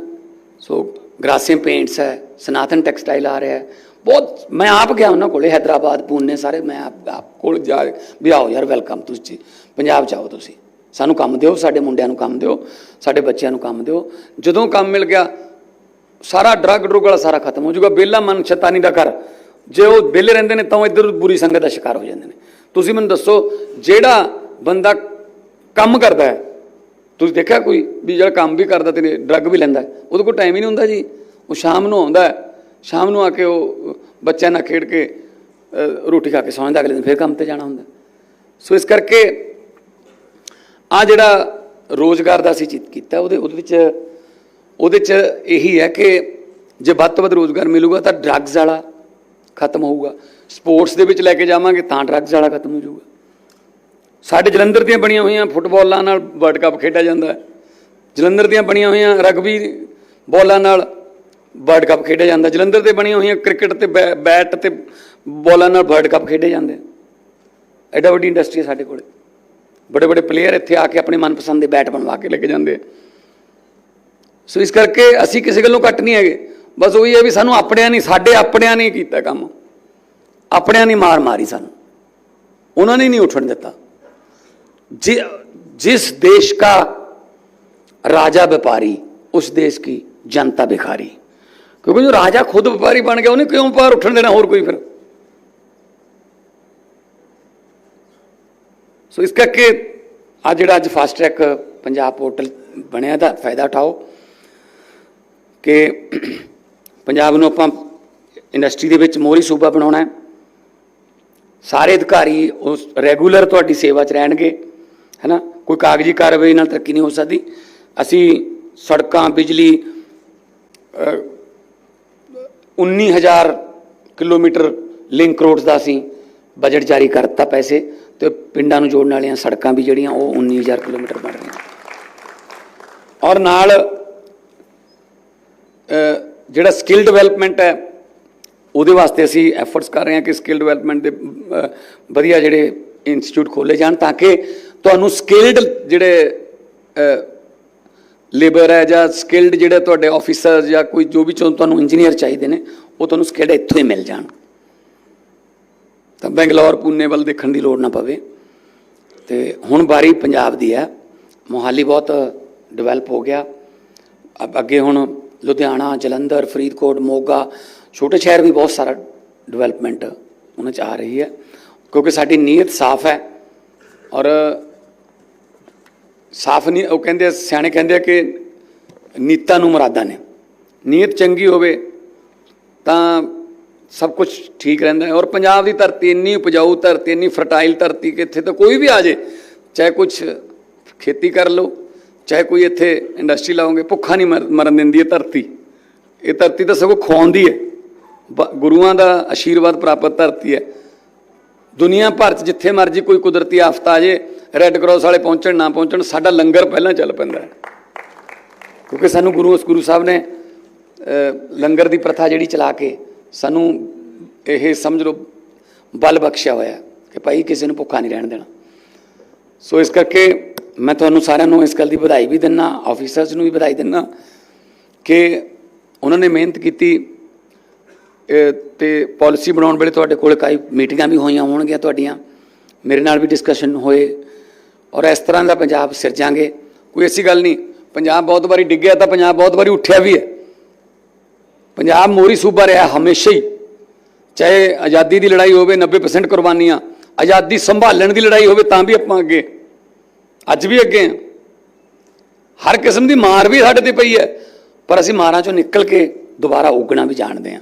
ਸੋ ਗ੍ਰਾਸਿਮ ਪੇਂਟਸ ਹੈ, ਸਨਾਤਨ ਟੈਕਸਟਾਈਲ ਆ ਰਿਹਾ ਹੈ। ਬਹੁਤ, ਮੈਂ ਆਪ ਗਿਆ ਉਹਨਾਂ ਕੋਲੇ, ਹੈਦਰਾਬਾਦ, ਪੂਨੇ ਸਾਰੇ, ਮੈਂ ਆਪ ਆਪ ਕੋਲ ਜਾ ਵੀ ਆਓ ਯਾਰ, ਵੈਲਕਮ ਤੁਸੀਂ ਪੰਜਾਬ ਜਾਓ ਤੁਸੀਂ। ਸਾਨੂੰ ਕੰਮ ਦਿਓ, ਸਾਡੇ ਮੁੰਡਿਆਂ ਨੂੰ ਕੰਮ ਦਿਓ, ਸਾਡੇ ਬੱਚਿਆਂ ਨੂੰ ਕੰਮ ਦਿਓ। ਜਦੋਂ ਕੰਮ ਮਿਲ ਗਿਆ, ਸਾਰਾ ਡਰੱਗ ਡਰੁੱਗ ਵਾਲਾ ਸਾਰਾ ਖਤਮ ਹੋ ਜਾਊਗਾ ਬੇਲਾ ਮਨ ਸ਼ੈਤਾਨੀ ਦਾ ਕਰ ਜੇ ਉਹ ਵਿਹਲੇ ਰਹਿੰਦੇ ਨੇ, ਤਾਂ ਉਹ ਇੱਧਰ ਬੁਰੀ ਸੰਗਤ ਦਾ ਸ਼ਿਕਾਰ ਹੋ ਜਾਂਦੇ ਨੇ। ਤੁਸੀਂ ਮੈਨੂੰ ਦੱਸੋ, ਜਿਹੜਾ ਬੰਦਾ ਕੰਮ ਕਰਦਾ ਹੈ। ਤੁਸੀਂ ਦੇਖਿਆ ਕੋਈ ਵੀ ਜਿਹੜਾ ਕੰਮ ਵੀ ਕਰਦਾ ਤੇ ਡਰੱਗ ਵੀ ਲੈਂਦਾ ਉਹਦੇ ਕੋਲ ਟਾਈਮ ਹੀ ਨਹੀਂ ਹੁੰਦਾ ਜੀ। ਉਹ ਸ਼ਾਮ ਨੂੰ ਆਉਂਦਾ ਸ਼ਾਮ ਨੂੰ ਆ ਕੇ ਉਹ ਬੱਚਿਆਂ ਨਾਲ ਖੇਡ ਕੇ ਰੋਟੀ ਖਾ ਕੇ ਸੌਂਦਾ ਅਗਲੇ ਦਿਨ ਫਿਰ ਕੰਮ ਤੇ ਜਾਣਾ ਹੁੰਦਾ ਸੋ ਇਸ ਕਰਕੇ ਆ ਜਿਹੜਾ ਰੋਜ਼ਗਾਰ ਦਾ ਅਸੀਂ ਚਿੱਤ ਕੀਤਾ, ਉਹਦੇ ਉਹਦੇ ਵਿੱਚ, ਉਹਦੇ ਚ ਇਹੀ ਹੈ ਕਿ ਜੇ ਵੱਧ ਤੋਂ ਵੱਧ ਰੋਜ਼ਗਾਰ ਮਿਲੂਗਾ ਤਾਂ ਡਰੱਗਸ ਵਾਲਾ ਖਤਮ ਹੋਊਗਾ। ਸਪੋਰਟਸ ਦੇ ਵਿੱਚ ਲੈ ਕੇ ਜਾਵਾਂਗੇ ਤਾਂ ਡਰੱਗਸ ਵਾਲਾ ਖਤਮ ਹੋ ਜਾਊਗਾ। ਸਾਡੇ ਜਲੰਧਰ ਦੀਆਂ ਬਣੀਆਂ ਹੋਈਆਂ ਫੁੱਟਬਾਲਾਂ ਨਾਲ ਵਰਲਡ ਕੱਪ ਖੇਡਿਆ ਜਾਂਦਾ ਜਲੰਧਰ ਦੀਆਂ ਬਣੀਆਂ ਹੋਈਆਂ ਰਗਬੀ ਬਾਲਾਂ ਨਾਲ ਵਰਲਡ ਕੱਪ ਖੇਡਿਆ ਜਾਂਦਾ ਜਲੰਧਰ 'ਤੇ ਬਣੀਆਂ ਹੋਈਆਂ ਕ੍ਰਿਕਟ ਤੇ ਬੈ- ਬੈਟ ਤੇ ਬਾਲਾਂ ਨਾਲ ਵਰਲਡ ਕੱਪ ਖੇਡੇ ਜਾਂਦੇ ਐਡਾ ਵੱਡੀ ਇੰਡਸਟਰੀ ਹੈ ਸਾਡੇ ਕੋਲੇ। ਬੜੇ ਬੜੇ ਪਲੇਅਰ ਇੱਥੇ ਆ ਕੇ ਆਪਣੇ ਮਨਪਸੰਦ ਦੇ ਬੈਟ ਬਣਵਾ ਕੇ ਲੈ ਕੇ ਜਾਂਦੇ ਸੋ ਇਸ ਕਰਕੇ ਅਸੀਂ ਕਿਸੇ ਗੱਲੋਂ ਘੱਟ ਨਹੀਂ ਹੈਗੇ। ਬਸ ਉਹੀ ਹੈ ਵੀ ਸਾਨੂੰ ਆਪਣਿਆਂ ਨਹੀਂ ਸਾਡੇ ਆਪਣਿਆਂ ਨੇ ਕੀਤਾ ਕੰਮ। ਆਪਣਿਆਂ ਨੇ ਮਾਰ ਮਾਰੀ ਸਾਨੂੰ। ਉਹਨਾਂ ਨੇ ਨਹੀਂ ਉੱਠਣ ਦਿੱਤਾ। जिस देश का राजा व्यापारी उस देश की जनता भिखारी क्योंकि जो राजा खुद व्यापारी बन गया उन्हें क्यों व्यापार उठन देना और कोई फिर ਸੋ ਇਸ ਕਰਕੇ ਆ ਜਿਹੜਾ ਅੱਜ ਫਾਸਟ ਟਰੈਕ ਪੰਜਾਬ ਪੋਰਟਲ ਬਣਿਆ ਦਾ ਫਾਇਦਾ ਉਠਾਓ ਕਿ ਪੰਜਾਬ ਨੂੰ ਆਪਾਂ ਇੰਡਸਟਰੀ ਦੇ ਵਿੱਚ ਮੋਹਰੀ ਸੂਬਾ ਬਣਾਉਣਾ ਹੈ ਸਾਰੇ ਅਧਿਕਾਰੀ ਉਸ ਰੈਗੂਲਰ ਤੁਹਾਡੀ ਸੇਵਾ 'ਚ ਰਹਿਣਗੇ ਹੈਨਾ? ਕੋਈ ਕਾਗਜ਼ੀ ਕਾਰਵਾਈ ਨਾਲ ਤਰੱਕੀ ਨਹੀਂ ਹੋ ਸਕਦੀ। ਅਸੀਂ ਸੜਕਾਂ ਬਿਜਲੀ ਅ, 19000 ਕਿਲੋਮੀਟਰ ਲਿੰਕ ਰੋਡਸ ਦਾ ਅਸੀਂ ਬਜਟ ਜਾਰੀ ਕਰਤਾ ਪੈਸੇ ਤੇ ਪਿੰਡਾਂ ਨੂੰ ਜੋੜਨ ਵਾਲੀਆਂ ਸੜਕਾਂ ਵੀ ਜਿਹੜੀਆਂ ਉਹ 19000 ਕਿਲੋਮੀਟਰ ਬਣ ਰਹੀਆਂ। ਔਰ ਨਾਲ ਜਿਹੜਾ ਸਕਿੱਲ ਡਿਵੈਲਪਮੈਂਟ ਹੈ ਉਹਦੇ ਵਾਸਤੇ ਅਸੀਂ ਐਫਰਟਸ ਕਰ ਰਹੇ ਹਾਂ ਕਿ ਸਕਿੱਲ ਡਿਵੈਲਪਮੈਂਟ ਦੇ ਵਧੀਆ ਜਿਹੜੇ ਇੰਸਟੀਚਿਊਟ ਖੋਲੇ ਜਾਣ ਤਾਂ ਕਿ ਤੁਹਾਨੂੰ ਸਕਿਲਡ ਜਿਹੜੇ ਲੇਬਰ ਹੈ ਜਾਂ ਸਕਿਲਡ ਜਿਹੜੇ ਤੁਹਾਡੇ ਆਫੀਸਰ ਜਾਂ ਕੋਈ ਜੋ ਵੀ ਚੋ- ਤੁਹਾਨੂੰ ਇੰਜੀਨੀਅਰ ਚਾਹੀਦੇ ਨੇ, ਉਹ ਤੁਹਾਨੂੰ ਸਕਿਲਡ ਇੱਥੋਂ ਹੀ ਮਿਲ ਜਾਣ। ਤਾਂ ਬੈਂਗਲੌਰ, ਪੂਨੇ ਵੱਲ ਦੇਖਣ ਦੀ ਲੋੜ ਨਾ ਪਵੇ। ਤੇ ਹੁਣ ਬਾਰੀ ਪੰਜਾਬ ਦੀ ਹੈ। ਮੋਹਾਲੀ ਬਹੁਤ ਡਿਵੈਲਪ ਹੋ ਗਿਆ। ਅੱਗੇ ਹੁਣ ਲੁਧਿਆਣਾ, ਜਲੰਧਰ, ਫਰੀਦਕੋਟ, ਮੋਗਾ, ਛੋਟੇ ਸ਼ਹਿਰ ਵੀ ਬਹੁਤ ਸਾਰਾ ਡਿਵੈਲਪਮੈਂਟ ਉਹਨਾਂ 'ਚ ਆ ਰਹੀ ਹੈ। ਕਿਉਂਕਿ ਸਾਡੀ ਨੀਅਤ ਸਾਫ਼ ਹੈ ਔਰ ਸਾਫ਼ ਨਹੀਂ, ਉਹ ਕਹਿੰਦੇ ਸਿਆਣੇ ਕਹਿੰਦੇ ਆ ਕਿ ਨੀਤਾਂ ਨੂੰ ਮੁਰਾਦਾਂ ਨੇ। ਨੀਅਤ ਚੰਗੀ ਹੋਵੇ ਤਾਂ ਸਭ ਕੁਝ ਠੀਕ ਰਹਿੰਦਾ ਹੈ। ਔਰ ਪੰਜਾਬ ਦੀ ਧਰਤੀ ਇੰਨੀ ਉਪਜਾਊ ਧਰਤੀ, ਇੰਨੀ ਫਰਟਾਈਲ ਧਰਤੀ ਕਿ ਇੱਥੇ ਤਾਂ ਕੋਈ ਵੀ ਆ ਜੇ, ਚਾਹੇ ਕੁਝ ਖੇਤੀ ਕਰ ਲਓ, ਚਾਹੇ ਕੋਈ ਇੱਥੇ ਇੰਡਸਟਰੀ ਲਾਓਗੇ, ਭੁੱਖਾ ਨਹੀਂ ਮਰ- ਮਰਨ ਦਿੰਦੀ ਇਹ ਧਰਤੀ। ਇਹ ਧਰਤੀ ਤਾਂ ਸਗੋਂ ਖਵਾਉਂਦੀ ਹੈ। ਬ- ਗੁਰੂਆਂ ਦਾ ਆਸ਼ੀਰਵਾਦ ਪ੍ਰਾਪਤ ਧਰਤੀ ਹੈ। ਦੁਨੀਆ ਭਰ 'ਚ ਜਿੱਥੇ ਮਰਜ਼ੀ ਕੋਈ ਕੁਦਰਤੀ ਆਫਤ ਆ ਜੇ ਰੈੱਡ ਕਰਾਸ ਵਾਲੇ ਪਹੁੰਚਣ, ਨਾ ਪਹੁੰਚਣ, ਸਾਡਾ ਲੰਗਰ ਪਹਿਲਾਂ ਚੱਲ ਪੈਂਦਾ ਕਿਉਂਕਿ ਸਾਨੂੰ ਗੁਰੂ ਉਸ ਗੁਰੂ ਸਾਹਿਬ ਨੇ ਲੰਗਰ ਦੀ ਪ੍ਰਥਾ ਜਿਹੜੀ ਚਲਾ ਕੇ ਸਾਨੂੰ ਇਹ ਸਮਝ ਲਓ, ਬਲ ਬਖਸ਼ਿਆ ਹੋਇਆ ਕਿ ਭਾਈ ਕਿਸੇ ਨੂੰ ਭੁੱਖਾ ਨਹੀਂ ਰਹਿਣ ਦੇਣਾ। ਸੋ ਇਸ ਕਰਕੇ ਮੈਂ ਤੁਹਾਨੂੰ ਸਾਰਿਆਂ ਨੂੰ ਇਸ ਗੱਲ ਦੀ ਵਧਾਈ ਵੀ ਦਿੰਨਾ ਆਫੀਸਰਸ ਨੂੰ ਵੀ ਵਧਾਈ ਦਿੰਨਾ ਕਿ ਉਹਨਾਂ ਨੇ ਮਿਹਨਤ ਕੀਤੀ ਇਹ ਤੇ ਪਾਲਿਸੀ ਬਣਾਉਣ ਵੇਲੇ ਤੁਹਾਡੇ ਕੋਲ ਕਈ ਮੀਟਿੰਗਾਂ ਵੀ ਹੋਈਆਂ ਹੋਣਗੀਆਂ ਤੁਹਾਡੀਆਂ। ਮੇਰੇ ਨਾਲ ਵੀ ਡਿਸਕਸ਼ਨ ਹੋਏ। ਔਰ ਇਸ ਤਰ੍ਹਾਂ ਦਾ ਪੰਜਾਬ ਸਿਰਜਾਂਗੇ ਕੋਈ ਐਸੀ ਗੱਲ ਨਹੀਂ, ਪੰਜਾਬ ਬਹੁਤ ਵਾਰੀ ਡਿੱਗਿਆ ਤਾਂ ਪੰਜਾਬ ਬਹੁਤ ਵਾਰੀ ਉੱਠਿਆ ਵੀ ਹੈ। ਪੰਜਾਬ ਮੋਰੀ ਸੂਬਾ ਰਿਹਾ ਹਮੇਸ਼ਾ ਹੀ। ਚਾਹੇ ਆਜ਼ਾਦੀ ਦੀ ਲੜਾਈ ਹੋਵੇ 90% ਕੁਰਬਾਨੀਆਂ, ਆਜ਼ਾਦੀ ਸੰਭਾਲਣ ਦੀ ਲੜਾਈ ਹੋਵੇ ਤਾਂ ਵੀ ਆਪਾਂ ਅੱਗੇ। ਅੱਜ ਵੀ ਅੱਗੇ ਹਾਂ। ਹਰ ਕਿਸਮ ਦੀ ਮਾਰ ਵੀ ਸਾਡੇ ਤੇ ਪਈ ਹੈ, ਪਰ ਅਸੀਂ ਮਾਰਾਂ ਚੋਂ ਨਿਕਲ ਕੇ ਦੁਬਾਰਾ ਉੱਗਣਾ ਵੀ ਜਾਣਦੇ ਹਾਂ।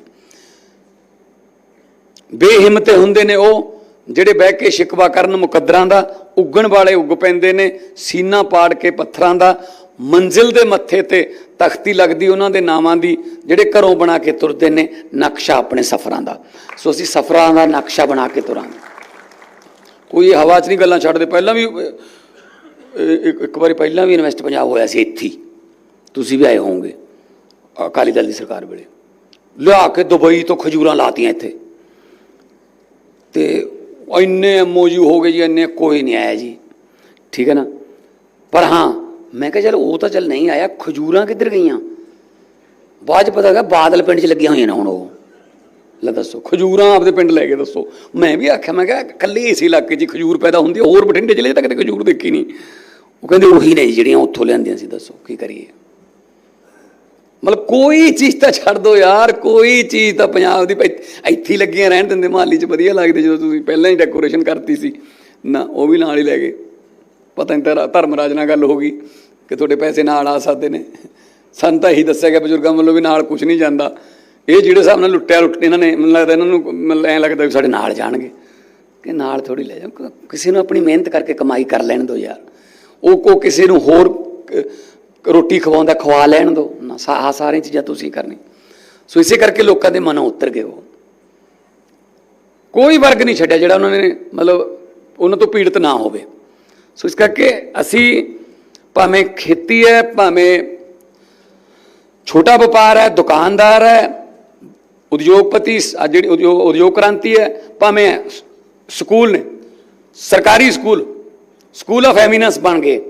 ਬੇਹਿੰਮਤੇ ਹੁੰਦੇ ਨੇ ਉਹ ਜਿਹੜੇ ਬਹਿ ਕੇ ਸ਼ਿਕਵਾ ਕਰਨ ਮੁਕੱਦਰਾਂ ਦਾ, ਉੱਗਣ ਵਾਲੇ ਉੱਗ ਪੈਂਦੇ ਨੇ, ਸੀਨਾ ਪਾੜ ਕੇ ਪੱਥਰਾਂ ਦਾ, ਮੰਜ਼ਿਲ ਦੇ ਮੱਥੇ ਤੇ ਤਖਤੀ ਲੱਗਦੀ ਉਹਨਾਂ ਦੇ ਨਾਵਾਂ ਦੀ, ਜਿਹੜੇ ਘਰੋਂ ਬਣਾ ਕੇ ਤੁਰਦੇ ਨੇ, ਨਕਸ਼ਾ ਆਪਣੇ ਸਫ਼ਰਾਂ ਦਾ। ਸੋ ਅਸੀਂ ਸਫ਼ਰਾਂ ਦਾ ਨਕਸ਼ਾ ਬਣਾ ਕੇ ਤੁਰਾਂਗੇ। ਕੋਈ ਹਵਾ 'ਚ ਨਹੀਂ ਗੱਲਾਂ ਛੱਡਦੇ, ਪਹਿਲਾਂ ਵੀ ਇੱਕ ਵਾਰੀ ਪਹਿਲਾਂ ਵੀ ਇਨਵੈਸਟ ਪੰਜਾਬ ਹੋਇਆ ਸੀ ਇੱਥੇ ਤੁਸੀਂ ਵੀ ਆਏ ਹੋਵੋਗੇ, ਅਕਾਲੀ ਦਲ ਦੀ ਸਰਕਾਰ ਵੇਲੇ। ਲਿਆ ਕੇ ਦੁਬਈ ਤੋਂ ਖਜੂਰਾਂ ਲਾਤੀਆਂ ਇੱਥੇ। ਤੇ ਇੰਨੇ ਐਮਓਯੂ ਹੋ ਗਏ ਜੀ, ਇੰਨੇ ਕੋਈ ਨਹੀਂ ਆਇਆ ਜੀ। ਠੀਕ ਹੈ ਨਾ? ਪਰ ਹਾਂ, ਮੈਂ ਕਿਹਾ ਚਲ ਉਹ ਤਾਂ ਚਲ ਨਹੀਂ ਆਇਆ, ਖਜੂਰਾਂ ਕਿੱਧਰ ਗਈਆਂ? ਬਾਅਦ 'ਚ ਪਤਾ ਲੱਗਾ ਬਾਦਲ ਪਿੰਡ 'ਚ ਲੱਗੀਆਂ ਹੋਈਆਂ ਨੇ ਹੁਣ ਉਹ। ਲੈ ਦੱਸੋ, ਖਜੂਰਾਂ ਆਪਦੇ ਪਿੰਡ ਲੈ ਕੇ ਦੱਸੋ। ਮੈਂ ਵੀ ਆਖਿਆ, ਮੈਂ ਕਿਹਾ ਇਕੱਲੇ ਇਸੇ ਇਲਾਕੇ 'ਚ ਖਜੂਰ ਪੈਦਾ ਹੁੰਦੀ ਹੋਰ ਬਠਿੰਡੇ ਜ਼ਿਲ੍ਹੇ ਤੱਕ ਤਾਂ ਖਜੂਰ ਦੇਖੀ ਨਹੀਂ। ਉਹ ਕਹਿੰਦੇ ਉਹੀ ਨੇ ਜੀ ਜਿਹੜੀਆਂ ਉੱਥੋਂ ਲਿਆਂਦੀਆਂ ਸੀ, ਦੱਸੋ ਕੀ ਕਰੀਏ। ਮਤਲਬ ਕੋਈ ਚੀਜ਼ ਤਾਂ ਛੱਡ ਦੋ ਯਾਰ, ਕੋਈ ਚੀਜ਼ ਤਾਂ ਪੰਜਾਬ ਦੀ ਭਾਈ, ਇੱਥੇ ਲੱਗੀਆਂ ਰਹਿਣ ਦਿੰਦੇ ਮਾਲੀ 'ਚ ਵਧੀਆ ਲੱਗਦੇ ਜਦੋਂ ਤੁਸੀਂ ਪਹਿਲਾਂ ਹੀ ਡੈਕੋਰੇਸ਼ਨ ਕਰਤੀ ਸੀ। ਨਾ, ਉਹ ਵੀ ਨਾਲ ਹੀ ਲੈ ਗਏ। ਪਤਾ ਨਹੀਂ ਤੇਰਾ ਧਰਮਰਾਜ ਨਾਲ ਗੱਲ ਹੋ ਗਈ ਕਿ ਤੁਹਾਡੇ ਪੈਸੇ ਨਾਲ ਆ ਸਕਦੇ ਨੇ। ਸਾਨੂੰ ਤਾਂ ਇਹੀ ਦੱਸਿਆ ਗਿਆ ਬਜ਼ੁਰਗਾਂ ਵੱਲੋਂ ਵੀ ਨਾਲ ਕੁਝ ਨਹੀਂ ਜਾਂਦਾ। ਇਹ ਜਿਹੜੇ ਹਿਸਾਬ ਨਾਲ ਲੁੱਟਿਆ ਲੁੱਟ ਇਹਨਾਂ ਨੇ, ਮੈਨੂੰ ਲੱਗਦਾ ਇਹਨਾਂ ਨੂੰ, ਮੈਨੂੰ ਐਂ ਲੱਗਦਾ ਵੀ ਸਾਡੇ ਨਾਲ ਜਾਣਗੇ। ਕਿ ਨਾਲ ਥੋੜੀ ਲੈ ਜਾਓ। ਕਿਸੇ ਨੂੰ ਆਪਣੀ ਮਿਹਨਤ ਕਰਕੇ ਕਮਾਈ ਕਰ ਲੈਣ ਦਿਓ ਯਾਰ। ਉਹ ਕੋ ਕਿਸੇ ਨੂੰ ਹੋਰ ਰੋਟੀ ਖਵਾਉਂਦਾ ਖਵਾ ਲੈਣ ਦਿਓ ਨਾ ਸਾ- ਸਾਰੀਆਂ ਚੀਜ਼ਾਂ ਤੁਸੀਂ ਕਰਨੀ ਸੋ ਇਸੇ ਕਰਕੇ ਲੋਕਾਂ ਦੇ ਮਨੋਂ ਉਤਰ ਗਏ ਉਹ। ਕੋਈ ਵਰਗ ਨਹੀਂ ਛੱਡਿਆ ਜਿਹੜਾ ਉਹਨਾਂ ਨੇ ਮਤਲਬ ਉਹਨਾਂ ਤੋਂ ਪੀੜਤ ਨਾ ਹੋਵੇ। ਸੋ ਇਸ ਕਰਕੇ ਅਸੀਂ ਭਾਵੇਂ ਖੇਤੀ ਹੈ, ਭਾਵੇਂ ਛੋਟਾ ਵਪਾਰ ਹੈ, ਦੁਕਾਨਦਾਰ ਹੈ, ਉਦਯੋਗਪਤੀ ਜਿਹੜੀ ਉਦਯੋਗ ਉਦਯੋਗ ਕ੍ਰਾਂਤੀ ਹੈ, ਭਾਵੇਂ ਸਕੂਲ ਨੇ, ਸਰਕਾਰੀ ਸਕੂਲ ਸਕੂਲ ਆਫ ਐਮੀਨੈਂਸ ਬਣ ਗਏ।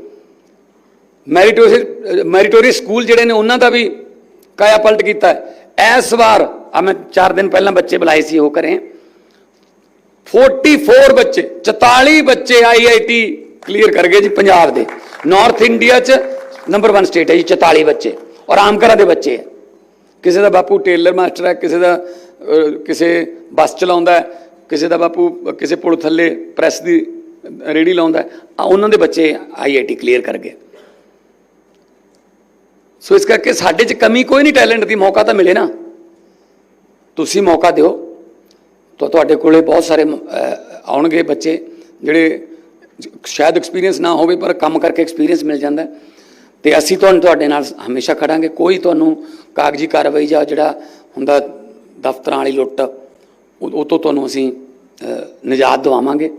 ਮੈਰੀਟੋਰੀ ਮੈਰੀਟੋਰੀ ਸਕੂਲ ਜਿਹੜੇ ਨੇ ਉਹਨਾਂ ਦਾ ਵੀ ਕਾਇਆ ਪਲਟ ਕੀਤਾ ਹੈ। ਇਸ ਵਾਰ ਆ ਮੈਂ 4 ਦਿਨ ਪਹਿਲਾਂ ਬੱਚੇ ਬੁਲਾਏ ਸੀ ਉਹ ਕਰੇ 44 ਬੱਚੇ 44 ਬੱਚੇ ਆਈਆਈਟੀ ਕਲੀਅਰ ਕਰ ਗਏ ਜੀ ਪੰਜਾਬ ਦੇ। ਨਾਰਥ ਇੰਡੀਆ ਚ ਨੰਬਰ 1 ਸਟੇਟ ਹੈ ਜੀ 44 ਬੱਚੇ। ਔਰ ਆਮਕਰਾ ਦੇ ਬੱਚੇ ਹੈ। ਕਿਸੇ ਦਾ ਬਾਪੂ ਟੇਲਰ ਮਾਸਟਰ ਹੈ, ਕਿਸੇ ਦਾ ਕਿਸੇ ਬੱਸ ਚਲਾਉਂਦਾ ਹੈ, ਕਿਸੇ ਦਾ ਬਾਪੂ, ਕਿਸੇ ਪੁਲ ਥੱਲੇ ਪ੍ਰੈਸ ਦੀ ਰੇੜੀ ਲਾਉਂਦਾ ਉਹਨਾਂ ਦੇ ਬੱਚੇ ਆਈਆਈਟੀ ਕਲੀਅਰ ਕਰ ਗਏ। ਸੋ ਇਸ ਕਰਕੇ ਸਾਡੇ 'ਚ ਕਮੀ ਕੋਈ ਨਹੀਂ ਟੈਲੈਂਟ ਦੀ ਮੌਕਾ ਤਾਂ ਮਿਲੇ ਨਾ। ਤੁਸੀਂ ਮੌਕਾ ਦਿਓ। ਤਾਂ ਤੁਹਾਡੇ ਕੋਲੇ ਬਹੁਤ ਸਾਰੇ ਆਉਣਗੇ ਬੱਚੇ ਜਿਹੜੇ ਸ਼ਾਇਦ ਐਕਸਪੀਰੀਅੰਸ ਨਾ ਹੋਵੇ ਪਰ ਕੰਮ ਕਰਕੇ ਐਕਸਪੀਰੀਅੰਸ ਮਿਲ ਜਾਂਦਾ। ਹੈ। ਤੇ ਅਸੀਂ ਤੁਹਾਨੂੰ ਤੁਹਾਡੇ ਨਾਲ ਹਮੇਸ਼ਾ ਖੜਾਂਗੇ। ਕੋਈ ਤੁਹਾਨੂੰ ਕਾਗਜ਼ੀ ਕਾਰਵਾਈ ਜਾਂ ਜਿਹੜਾ ਹੁੰਦਾ ਦਫ਼ਤਰਾਂ ਵਾਲੀ ਲੁੱਟ ਉਹ ਉਹ ਤੋਂ ਤੁਹਾਨੂੰ ਅਸੀਂ ਅਹ, ਨਿਜਾਤ ਦਿਵਾਵਾਂਗੇ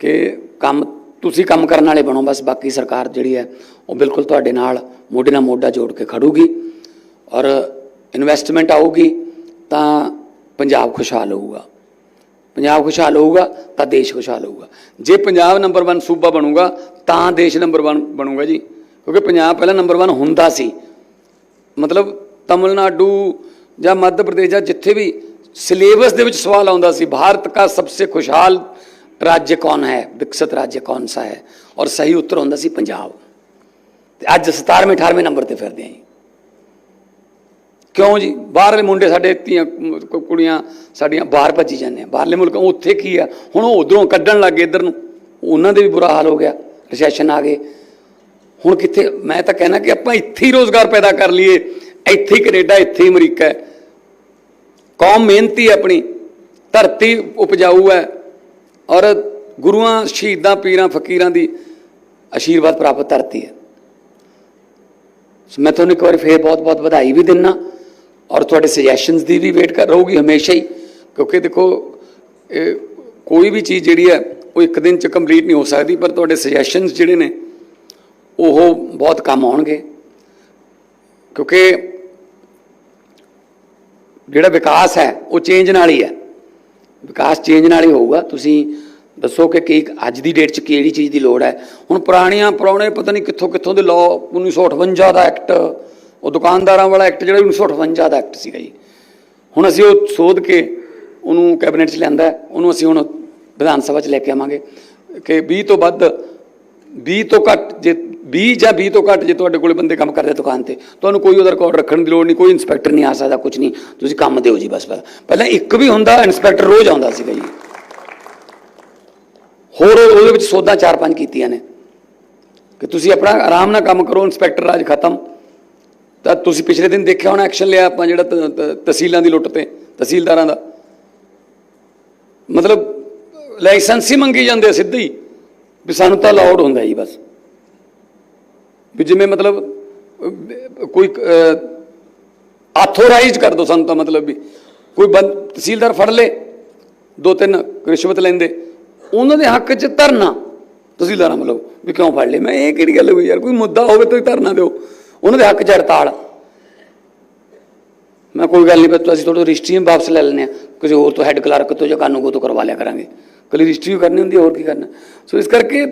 ਕਿ ਕੰਮ ਤੁਸੀਂ ਕੰਮ ਕਰਨ ਵਾਲੇ ਬਣੋ ਬਸ। ਬਾਕੀ ਸਰਕਾਰ ਜਿਹੜੀ ਹੈ ਉਹ ਬਿਲਕੁਲ ਤੁਹਾਡੇ ਨਾਲ ਮੋਢੇ ਨਾਲ ਮੋਢਾ ਜੋੜ ਕੇ ਖੜੂਗੀ ਔਰ ਇਨਵੈਸਟਮੈਂਟ ਆਊਗੀ ਤਾਂ ਪੰਜਾਬ ਖੁਸ਼ਹਾਲ ਹੋਊਗਾ ਪੰਜਾਬ ਖੁਸ਼ਹਾਲ ਹੋਊਗਾ ਤਾਂ ਦੇਸ਼ ਖੁਸ਼ਹਾਲ ਹੋਊਗਾ ਜੇ ਪੰਜਾਬ ਨੰਬਰ 1 ਸੂਬਾ ਬਣੂਗਾ ਤਾਂ ਦੇਸ਼ ਨੰਬਰ 1 ਬਣੂਗਾ ਜੀ ਕਿਉਂਕਿ ਪੰਜਾਬ ਪਹਿਲਾਂ ਨੰਬਰ 1 ਹੁੰਦਾ ਸੀ ਮਤਲਬ ਤਮਿਲਨਾਡੂ ਜਾਂ ਮੱਧ ਪ੍ਰਦੇਸ਼ ਜਾਂ ਜਿੱਥੇ ਵੀ ਸਿਲੇਬਸ ਦੇ ਵਿੱਚ ਸਵਾਲ ਆਉਂਦਾ ਸੀ ਭਾਰਤ ਦਾ ਸਭਸੇ ਖੁਸ਼ਹਾਲ राज्य कौन है विकसित राज्य कौन सा है और सही उत्तर ਹੁੰਦਾ ਸੀ ਪੰਜਾਬ ਤੇ ਅੱਜ 17ਵੇਂ 18ਵੇਂ ਨੰਬਰ ਤੇ ਫਿਰਦੇ ਆਂ ਜੀ। ਕਿਉਂ ਜੀ? ਬਾਹਰਲੇ ਮੁੰਡੇ ਸਾਡੇ ਧੀਆਂ ਕੁੜੀਆਂ ਸਾਡੀਆਂ ਬਾਹਰ ਭੱਜੀ ਜਾਂਦੇ ਆ। ਬਾਹਰਲੇ ਮੁਲਕਾਂ ਉੱਥੇ ਕੀ ਆ? ਹੁਣ ਉਹ ਉਧਰੋਂ ਕੱਢਣ ਲੱਗ ਗਏ ਇੱਧਰ ਨੂੰ। ਉਹਨਾਂ ਦੇ ਵੀ ਬੁਰਾ ਹਾਲ ਹੋ ਗਿਆ। ਰਿਸੈਸ਼ਨ ਆ ਗਏ। ਹੁਣ ਕਿੱਥੇ? ਮੈਂ ਤਾਂ ਕਹਿਣਾ ਕਿ ਆਪਾਂ ਇੱਥੇ ਹੀ ਰੋਜ਼ਗਾਰ ਪੈਦਾ ਕਰ ਲਈਏ। ਇੱਥੇ ਹੀ ਕੈਨੇਡਾ, ਇੱਥੇ ਹੀ ਅਮਰੀਕਾ ਹੈ। ਕੌਮ ਮਿਹਨਤੀ ਹੈ ਆਪਣੀ। ਧਰਤੀ ਉਪਜਾਊ ਹੈ। ਔਰ ਗੁਰੂਆਂ, ਸ਼ਹੀਦਾਂ, ਪੀਰਾਂ, ਫਕੀਰਾਂ ਦੀ ਆਸ਼ੀਰਵਾਦ ਪ੍ਰਾਪਤ ਧਰਤੀ ਹੈ। ਸੋ ਮੈਂ ਤੁਹਾਨੂੰ ਇੱਕ ਵਾਰ ਫੇਰ ਬਹੁਤ-ਬਹੁਤ ਵਧਾਈ ਵੀ ਦਿੰਨਾ ਔਰ ਤੁਹਾਡੇ ਸੁਜੈਸ਼ਨਸ ਦੀ ਵੀ ਵੇਟ ਕਰ, ਰਹੂਗੀ ਹਮੇਸ਼ਾ ਹੀ, ਕਿਉਂਕਿ ਦੇਖੋ, ਇਹ ਕੋਈ ਵੀ ਚੀਜ਼ ਜਿਹੜੀ ਹੈ, ਉਹ ਇੱਕ ਦਿਨ ਚ ਕੰਪਲੀਟ ਨਹੀਂ ਹੋ ਸਕਦੀ, ਪਰ ਤੁਹਾਡੇ ਸੁਜੈਸ਼ਨਸ ਜਿਹੜੇ ਨੇ, ਉਹ ਬਹੁਤ ਕੰਮ ਆਉਣਗੇ। ਕਿਉਂਕਿ ਜਿਹੜਾ ਵਿਕਾਸ ਹੈ, ਉਹ ਚੇਂਜ ਨਾਲ ਹੀ ਹੈ। ਵਿਕਾਸ ਚੇਂਜ ਨਾਲ ਹੀ ਹੋਊਗਾ। ਤੁਸੀਂ ਦੱਸੋ ਕਿ ਕੀ ਅੱਜ ਦੀ ਡੇਟ 'ਚ ਕਿਹੜੀ ਚੀਜ਼ ਦੀ ਲੋੜ ਹੈ? ਹੁਣ ਪੁਰਾਣੀਆਂ, ਪੁਰਾਣੇ ਪਤਾ ਨਹੀਂ ਕਿੱਥੋਂ ਕਿੱਥੋਂ ਦੇ ਲਾਅ 1958 ਦਾ ਐਕਟ ਉਹ ਦੁਕਾਨਦਾਰਾਂ ਵਾਲਾ ਐਕਟ ਜਿਹੜਾ 1958 ਦਾ ਐਕਟ ਸੀਗਾ ਜੀ। ਹੁਣ ਅਸੀਂ ਉਹ ਸੋਧ ਕੇ ਉਹਨੂੰ ਕੈਬਨਿਟ 'ਚ ਲਿਆਂਦਾ ਉਹਨੂੰ ਅਸੀਂ ਹੁਣ ਵਿਧਾਨ ਸਭਾ 'ਚ ਲੈ ਕੇ ਆਵਾਂਗੇ ਕਿ 20 ਤੋਂ ਵੱਧ 20 ਤੋਂ ਘੱਟ ਜੇ 20 ਜਾਂ 20 ਤੋਂ ਘੱਟ ਜੇ ਤੁਹਾਡੇ ਕੋਲੇ ਬੰਦੇ ਕੰਮ ਕਰਦੇ ਦੁਕਾਨ ਤੇ, ਤੁਹਾਨੂੰ ਕੋਈ ਉਹਦਾ ਰਿਕਾਰਡ ਰੱਖਣ ਦੀ ਲੋੜ ਨਹੀਂ, ਕੋਈ ਇਨਸਪੈਕਟਰ ਨਹੀਂ ਆ ਸਕਦਾ ਕੁਝ ਨਹੀਂ। ਤੁਸੀਂ ਕੰਮ ਦਿਓ ਜੀ ਬਸ ਪਹਿਲਾਂ ਪਹਿਲਾਂ ਇੱਕ ਵੀ ਹੁੰਦਾ ਇਨਸਪੈਕਟਰ ਰੋਜ਼ ਆਉਂਦਾ ਸੀਗਾ ਜੀ। ਹੋਰ ਉਹਦੇ ਵਿੱਚ ਸੋਧਾਂ ਚਾਰ ਪੰਜ ਕੀਤੀਆਂ ਨੇ। ਕਿ ਤੁਸੀਂ ਆਪਣਾ ਆਰਾਮ ਨਾਲ ਕੰਮ ਕਰੋ ਇਨਸਪੈਕਟਰ ਰਾਜ ਖਤਮ। ਤਾਂ ਤੁਸੀਂ ਪਿਛਲੇ ਦਿਨ ਦੇਖਿਆ ਹੋਣਾ ਐਕਸ਼ਨ ਲਿਆ ਆਪਾਂ ਜਿਹੜਾ ਤ- ਤਹਿਸੀਲਾਂ ਦੀ ਲੁੱਟ ਤੇ, ਤਹਿਸੀਲਦਾਰਾਂ ਦਾ। ਮਤਲਬ ਲਾਇਸੈਂਸ ਹੀ ਮੰਗੀ ਜਾਂਦੇ ਆ ਸਿੱਧੇ। ਵੀ ਸਾਨੂੰ ਤਾਂ ਅਲਾਉਡ ਹੁੰਦਾ ਜੀ ਬਸ। ਵੀ ਜਿਵੇਂ ਮਤਲਬ ਕੋਈ ਆਥੋਰਾਈਜ਼ ਕਰ ਦੋ ਸਾਨੂੰ ਤਾਂ ਮਤਲਬ ਵੀ। ਕੋਈ ਬੰਦ ਤਹਿਸੀਲਦਾਰ ਫੜ ਲੇ, ਦੋ ਤਿੰਨ ਰਿਸ਼ਵਤ ਲੈਂਦੇ। ਉਹਨਾਂ ਦੇ ਹੱਕ 'ਚ ਧਰਨਾ। ਤੁਸੀਂ ਤਹਿਸੀਲਦਾਰਾਂ ਮਤਲਬ ਵੀ ਕਿਉਂ ਫੜ ਲਏ? ਮੈਂ ਇਹ ਕਿਹੜੀ ਗੱਲ ਹੋਈ ਯਾਰ? ਕੋਈ ਮੁੱਦਾ ਹੋਵੇ ਤਾਂ ਧਰਨਾ ਦਿਓ। ਉਹਨਾਂ ਦੇ ਹੱਕ 'ਚ ਹੜਤਾਲ। ਮੈਂ ਕੋਈ ਗੱਲ ਨਹੀਂ ਬਸ ਅਸੀਂ ਤੁਹਾਡੇ ਰਜਿਸਟਰੀ ਵਾਪਸ ਲੈ ਲੈਂਦੇ ਹਾਂ। ਕਿਸੇ ਹੋਰ ਤੋਂ ਹੈੱਡ ਕਲਰਕ ਤੋਂ ਜਾਂ ਕਾਨੂੰਗੋ ਤੋਂ ਕਰਵਾ ਲਿਆ ਕਰਾਂਗੇ। ਕੱਲੀ ਰਜਿਸਟਰੀ ਕਰਨੀ ਹੁੰਦੀ, ਹੋਰ ਕੀ ਕਰਨਾ? ਸੋ ਇਸ ਕਰਕੇ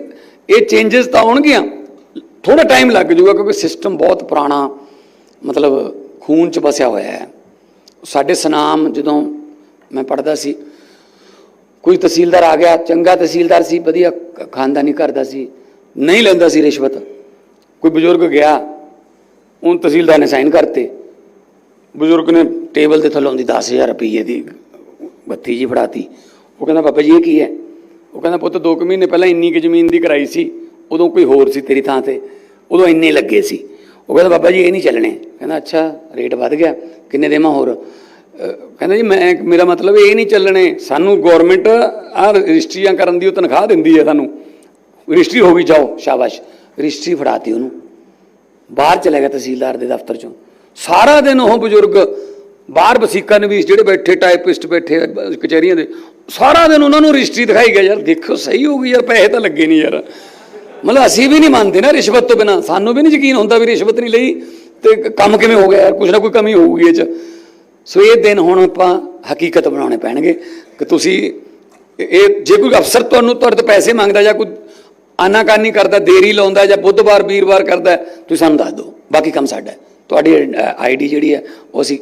ਇਹ ਚੇਂਜਸ ਤਾਂ ਆਉਣਗੀਆਂ। ਥੋੜਾ ਟਾਈਮ ਲੱਗ ਜਾਊਗਾ, ਕਿਉਂਕਿ ਸਿਸਟਮ ਬਹੁਤ ਪੁਰਾਣਾ, ਮਤਲਬ ਖੂਨ ਚ ਵਸਿਆ ਹੋਇਆ ਹੈ। ਸਾਡੇ ਸਨਾਮ ਜਦੋਂ ਮੈਂ ਪੜਦਾ ਸੀ ਕੋਈ ਤਹਿਸੀਲਦਾਰ ਆ ਗਿਆ, ਚੰਗਾ ਤਹਿਸੀਲਦਾਰ ਸੀ, ਵਧੀਆ ਖ- ਖਾਨਦਾਨੀ ਕਰਦਾ ਸੀ, ਨਹੀਂ ਲੈਂਦਾ ਸੀ ਰਿਸ਼ਵਤ। ਕੋਈ ਬਜ਼ੁਰਗ ਗਿਆ ਉਹ ਤਹਿਸੀਲਦਾਰ ਨੇ ਸਾਈਨ ਕਰਤੇ। ਬਜ਼ੁਰਗ ਨੇ ਟੇਬਲ ਦੇ ਥੱਲੋਂ ਦੀ 10000 ਰੁਪਏ ਦੀ ਬੱਤੀ ਜੀ ਫੜਾਤੀ। ਉਹ ਕਹਿੰਦਾ, ਬਾਬਾ ਜੀ, ਇਹ ਕੀ ਹੈ? ਉਹ ਕਹਿੰਦਾ, ਪੁੱਤ 2 ਮਹੀਨੇ ਪਹਿਲਾਂ ਇੰਨੀ ਕੁ ਜ਼ਮੀਨ ਦੀ ਕਰਾਈ ਸੀ, ਉਦੋਂ ਕੋਈ ਹੋਰ ਸੀ ਤੇਰੀ ਥਾਂ ਤੇ, ਉਦੋਂ ਇੰਨੇ ਲੱਗੇ ਸੀ। ਉਹ ਕਹਿੰਦਾ, ਬਾਬਾ ਜੀ, ਇਹ ਨਹੀਂ ਚੱਲਣੇ। ਕਹਿੰਦਾ, ਅੱਛਾ, ਰੇਟ ਵੱਧ ਗਿਆ, ਕਿੰਨੇ ਦੇਵਾਂ ਹੋਰ? ਕਹਿੰਦਾ ਜੀ, ਮੈਂ ਮੇਰਾ ਮਤਲਬ ਇਹ ਨਹੀਂ ਚੱਲਣੇ। ਸਾਨੂੰ ਗਵਰਨਮੈਂਟ ਆ ਰਜਿਸਟਰੀਆਂ ਕਰਨ ਦੀ ਉਹ ਤਨਖਾਹ ਦਿੰਦੀ ਹੈ ਸਾਨੂੰ। ਰਜਿਸਟਰੀ ਹੋ ਗਈ, ਜਾਓ, ਸ਼ਾਬਾਸ਼। ਰਜਿਸਟਰੀ ਫੜਾਤੀ ਉਹਨੂੰ। ਬਾਹਰ ਚਲਾ ਗਿਆ ਤਹਿਸੀਲਦਾਰ ਦੇ ਦਫ਼ਤਰ ਚੋਂ। ਸਾਰਾ ਦਿਨ ਉਹ ਬਜ਼ੁਰਗ, ਬਾਹਰ ਵਸੀਕਾ ਨਵੀਸ ਜਿਹੜੇ ਬੈਠੇ ਟਾਈਪਿਸਟ ਬੈਠੇ, ਕਚਹਿਰੀਆਂ ਦੇ, ਸਾਰਾ ਦਿਨ ਉਹਨਾਂ ਨੂੰ ਰਜਿਸਟਰੀ ਦਿਖਾਈ ਗਿਆ, ਯਾਰ ਦੇਖੋ ਸਹੀ ਹੋ ਗਈ, ਯਾਰ ਪੈਸੇ ਤਾਂ ਲੱਗੇ ਨਹੀਂ ਯਾਰ। ਮਤਲਬ ਅਸੀਂ ਵੀ ਨਹੀਂ ਮੰਨਦੇ ਨਾ ਰਿਸ਼ਵਤ ਤੋਂ ਬਿਨਾ। ਸਾਨੂੰ ਵੀ ਨਹੀਂ ਯਕੀਨ ਹੁੰਦਾ ਵੀ ਰਿਸ਼ਵਤ ਨਹੀਂ ਲਈ ਤੇ ਕੰਮ ਕਿਵੇਂ ਹੋ ਗਿਆ ਯਾਰ, ਕੁਛ ਨਾ ਕੋਈ ਕਮੀ ਹੋਊਗੀ ਇਹ ਚ। ਸੋ ਇਹ ਦਿਨ ਹੁਣ ਆਪਾਂ ਹਕੀਕਤ ਬਣਾਉਣੇ ਪੈਣਗੇ ਕਿ ਤੁਸੀਂ ਇਹ- ਜੇ ਕੋਈ ਅਫਸਰ ਤੁਹਾਨੂੰ ਤੁਹਾਡੇ ਤੋਂ ਪੈਸੇ ਮੰਗਦਾ ਜਾਂ ਕੋਈ ਆਨਾਕਾਨੀ ਕਰਦਾ, ਦੇਰੀ ਲਾਉਂਦਾ ਜਾਂ ਬੁੱਧਵਾਰ, ਵੀਰਵਾਰ ਕਰਦਾ, ਤੁਸੀਂ ਸਾਨੂੰ ਦੱਸ ਦਿਓ ਬਾਕੀ ਕੰਮ ਸਾਡਾ ਹੈ। ਤੁਹਾਡੀ ਆਈਡੀ ਜਿਹੜੀ ਹੈ, ਉਹ ਅਸੀਂ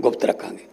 ਗੁਪਤ ਰੱਖਾਂਗੇ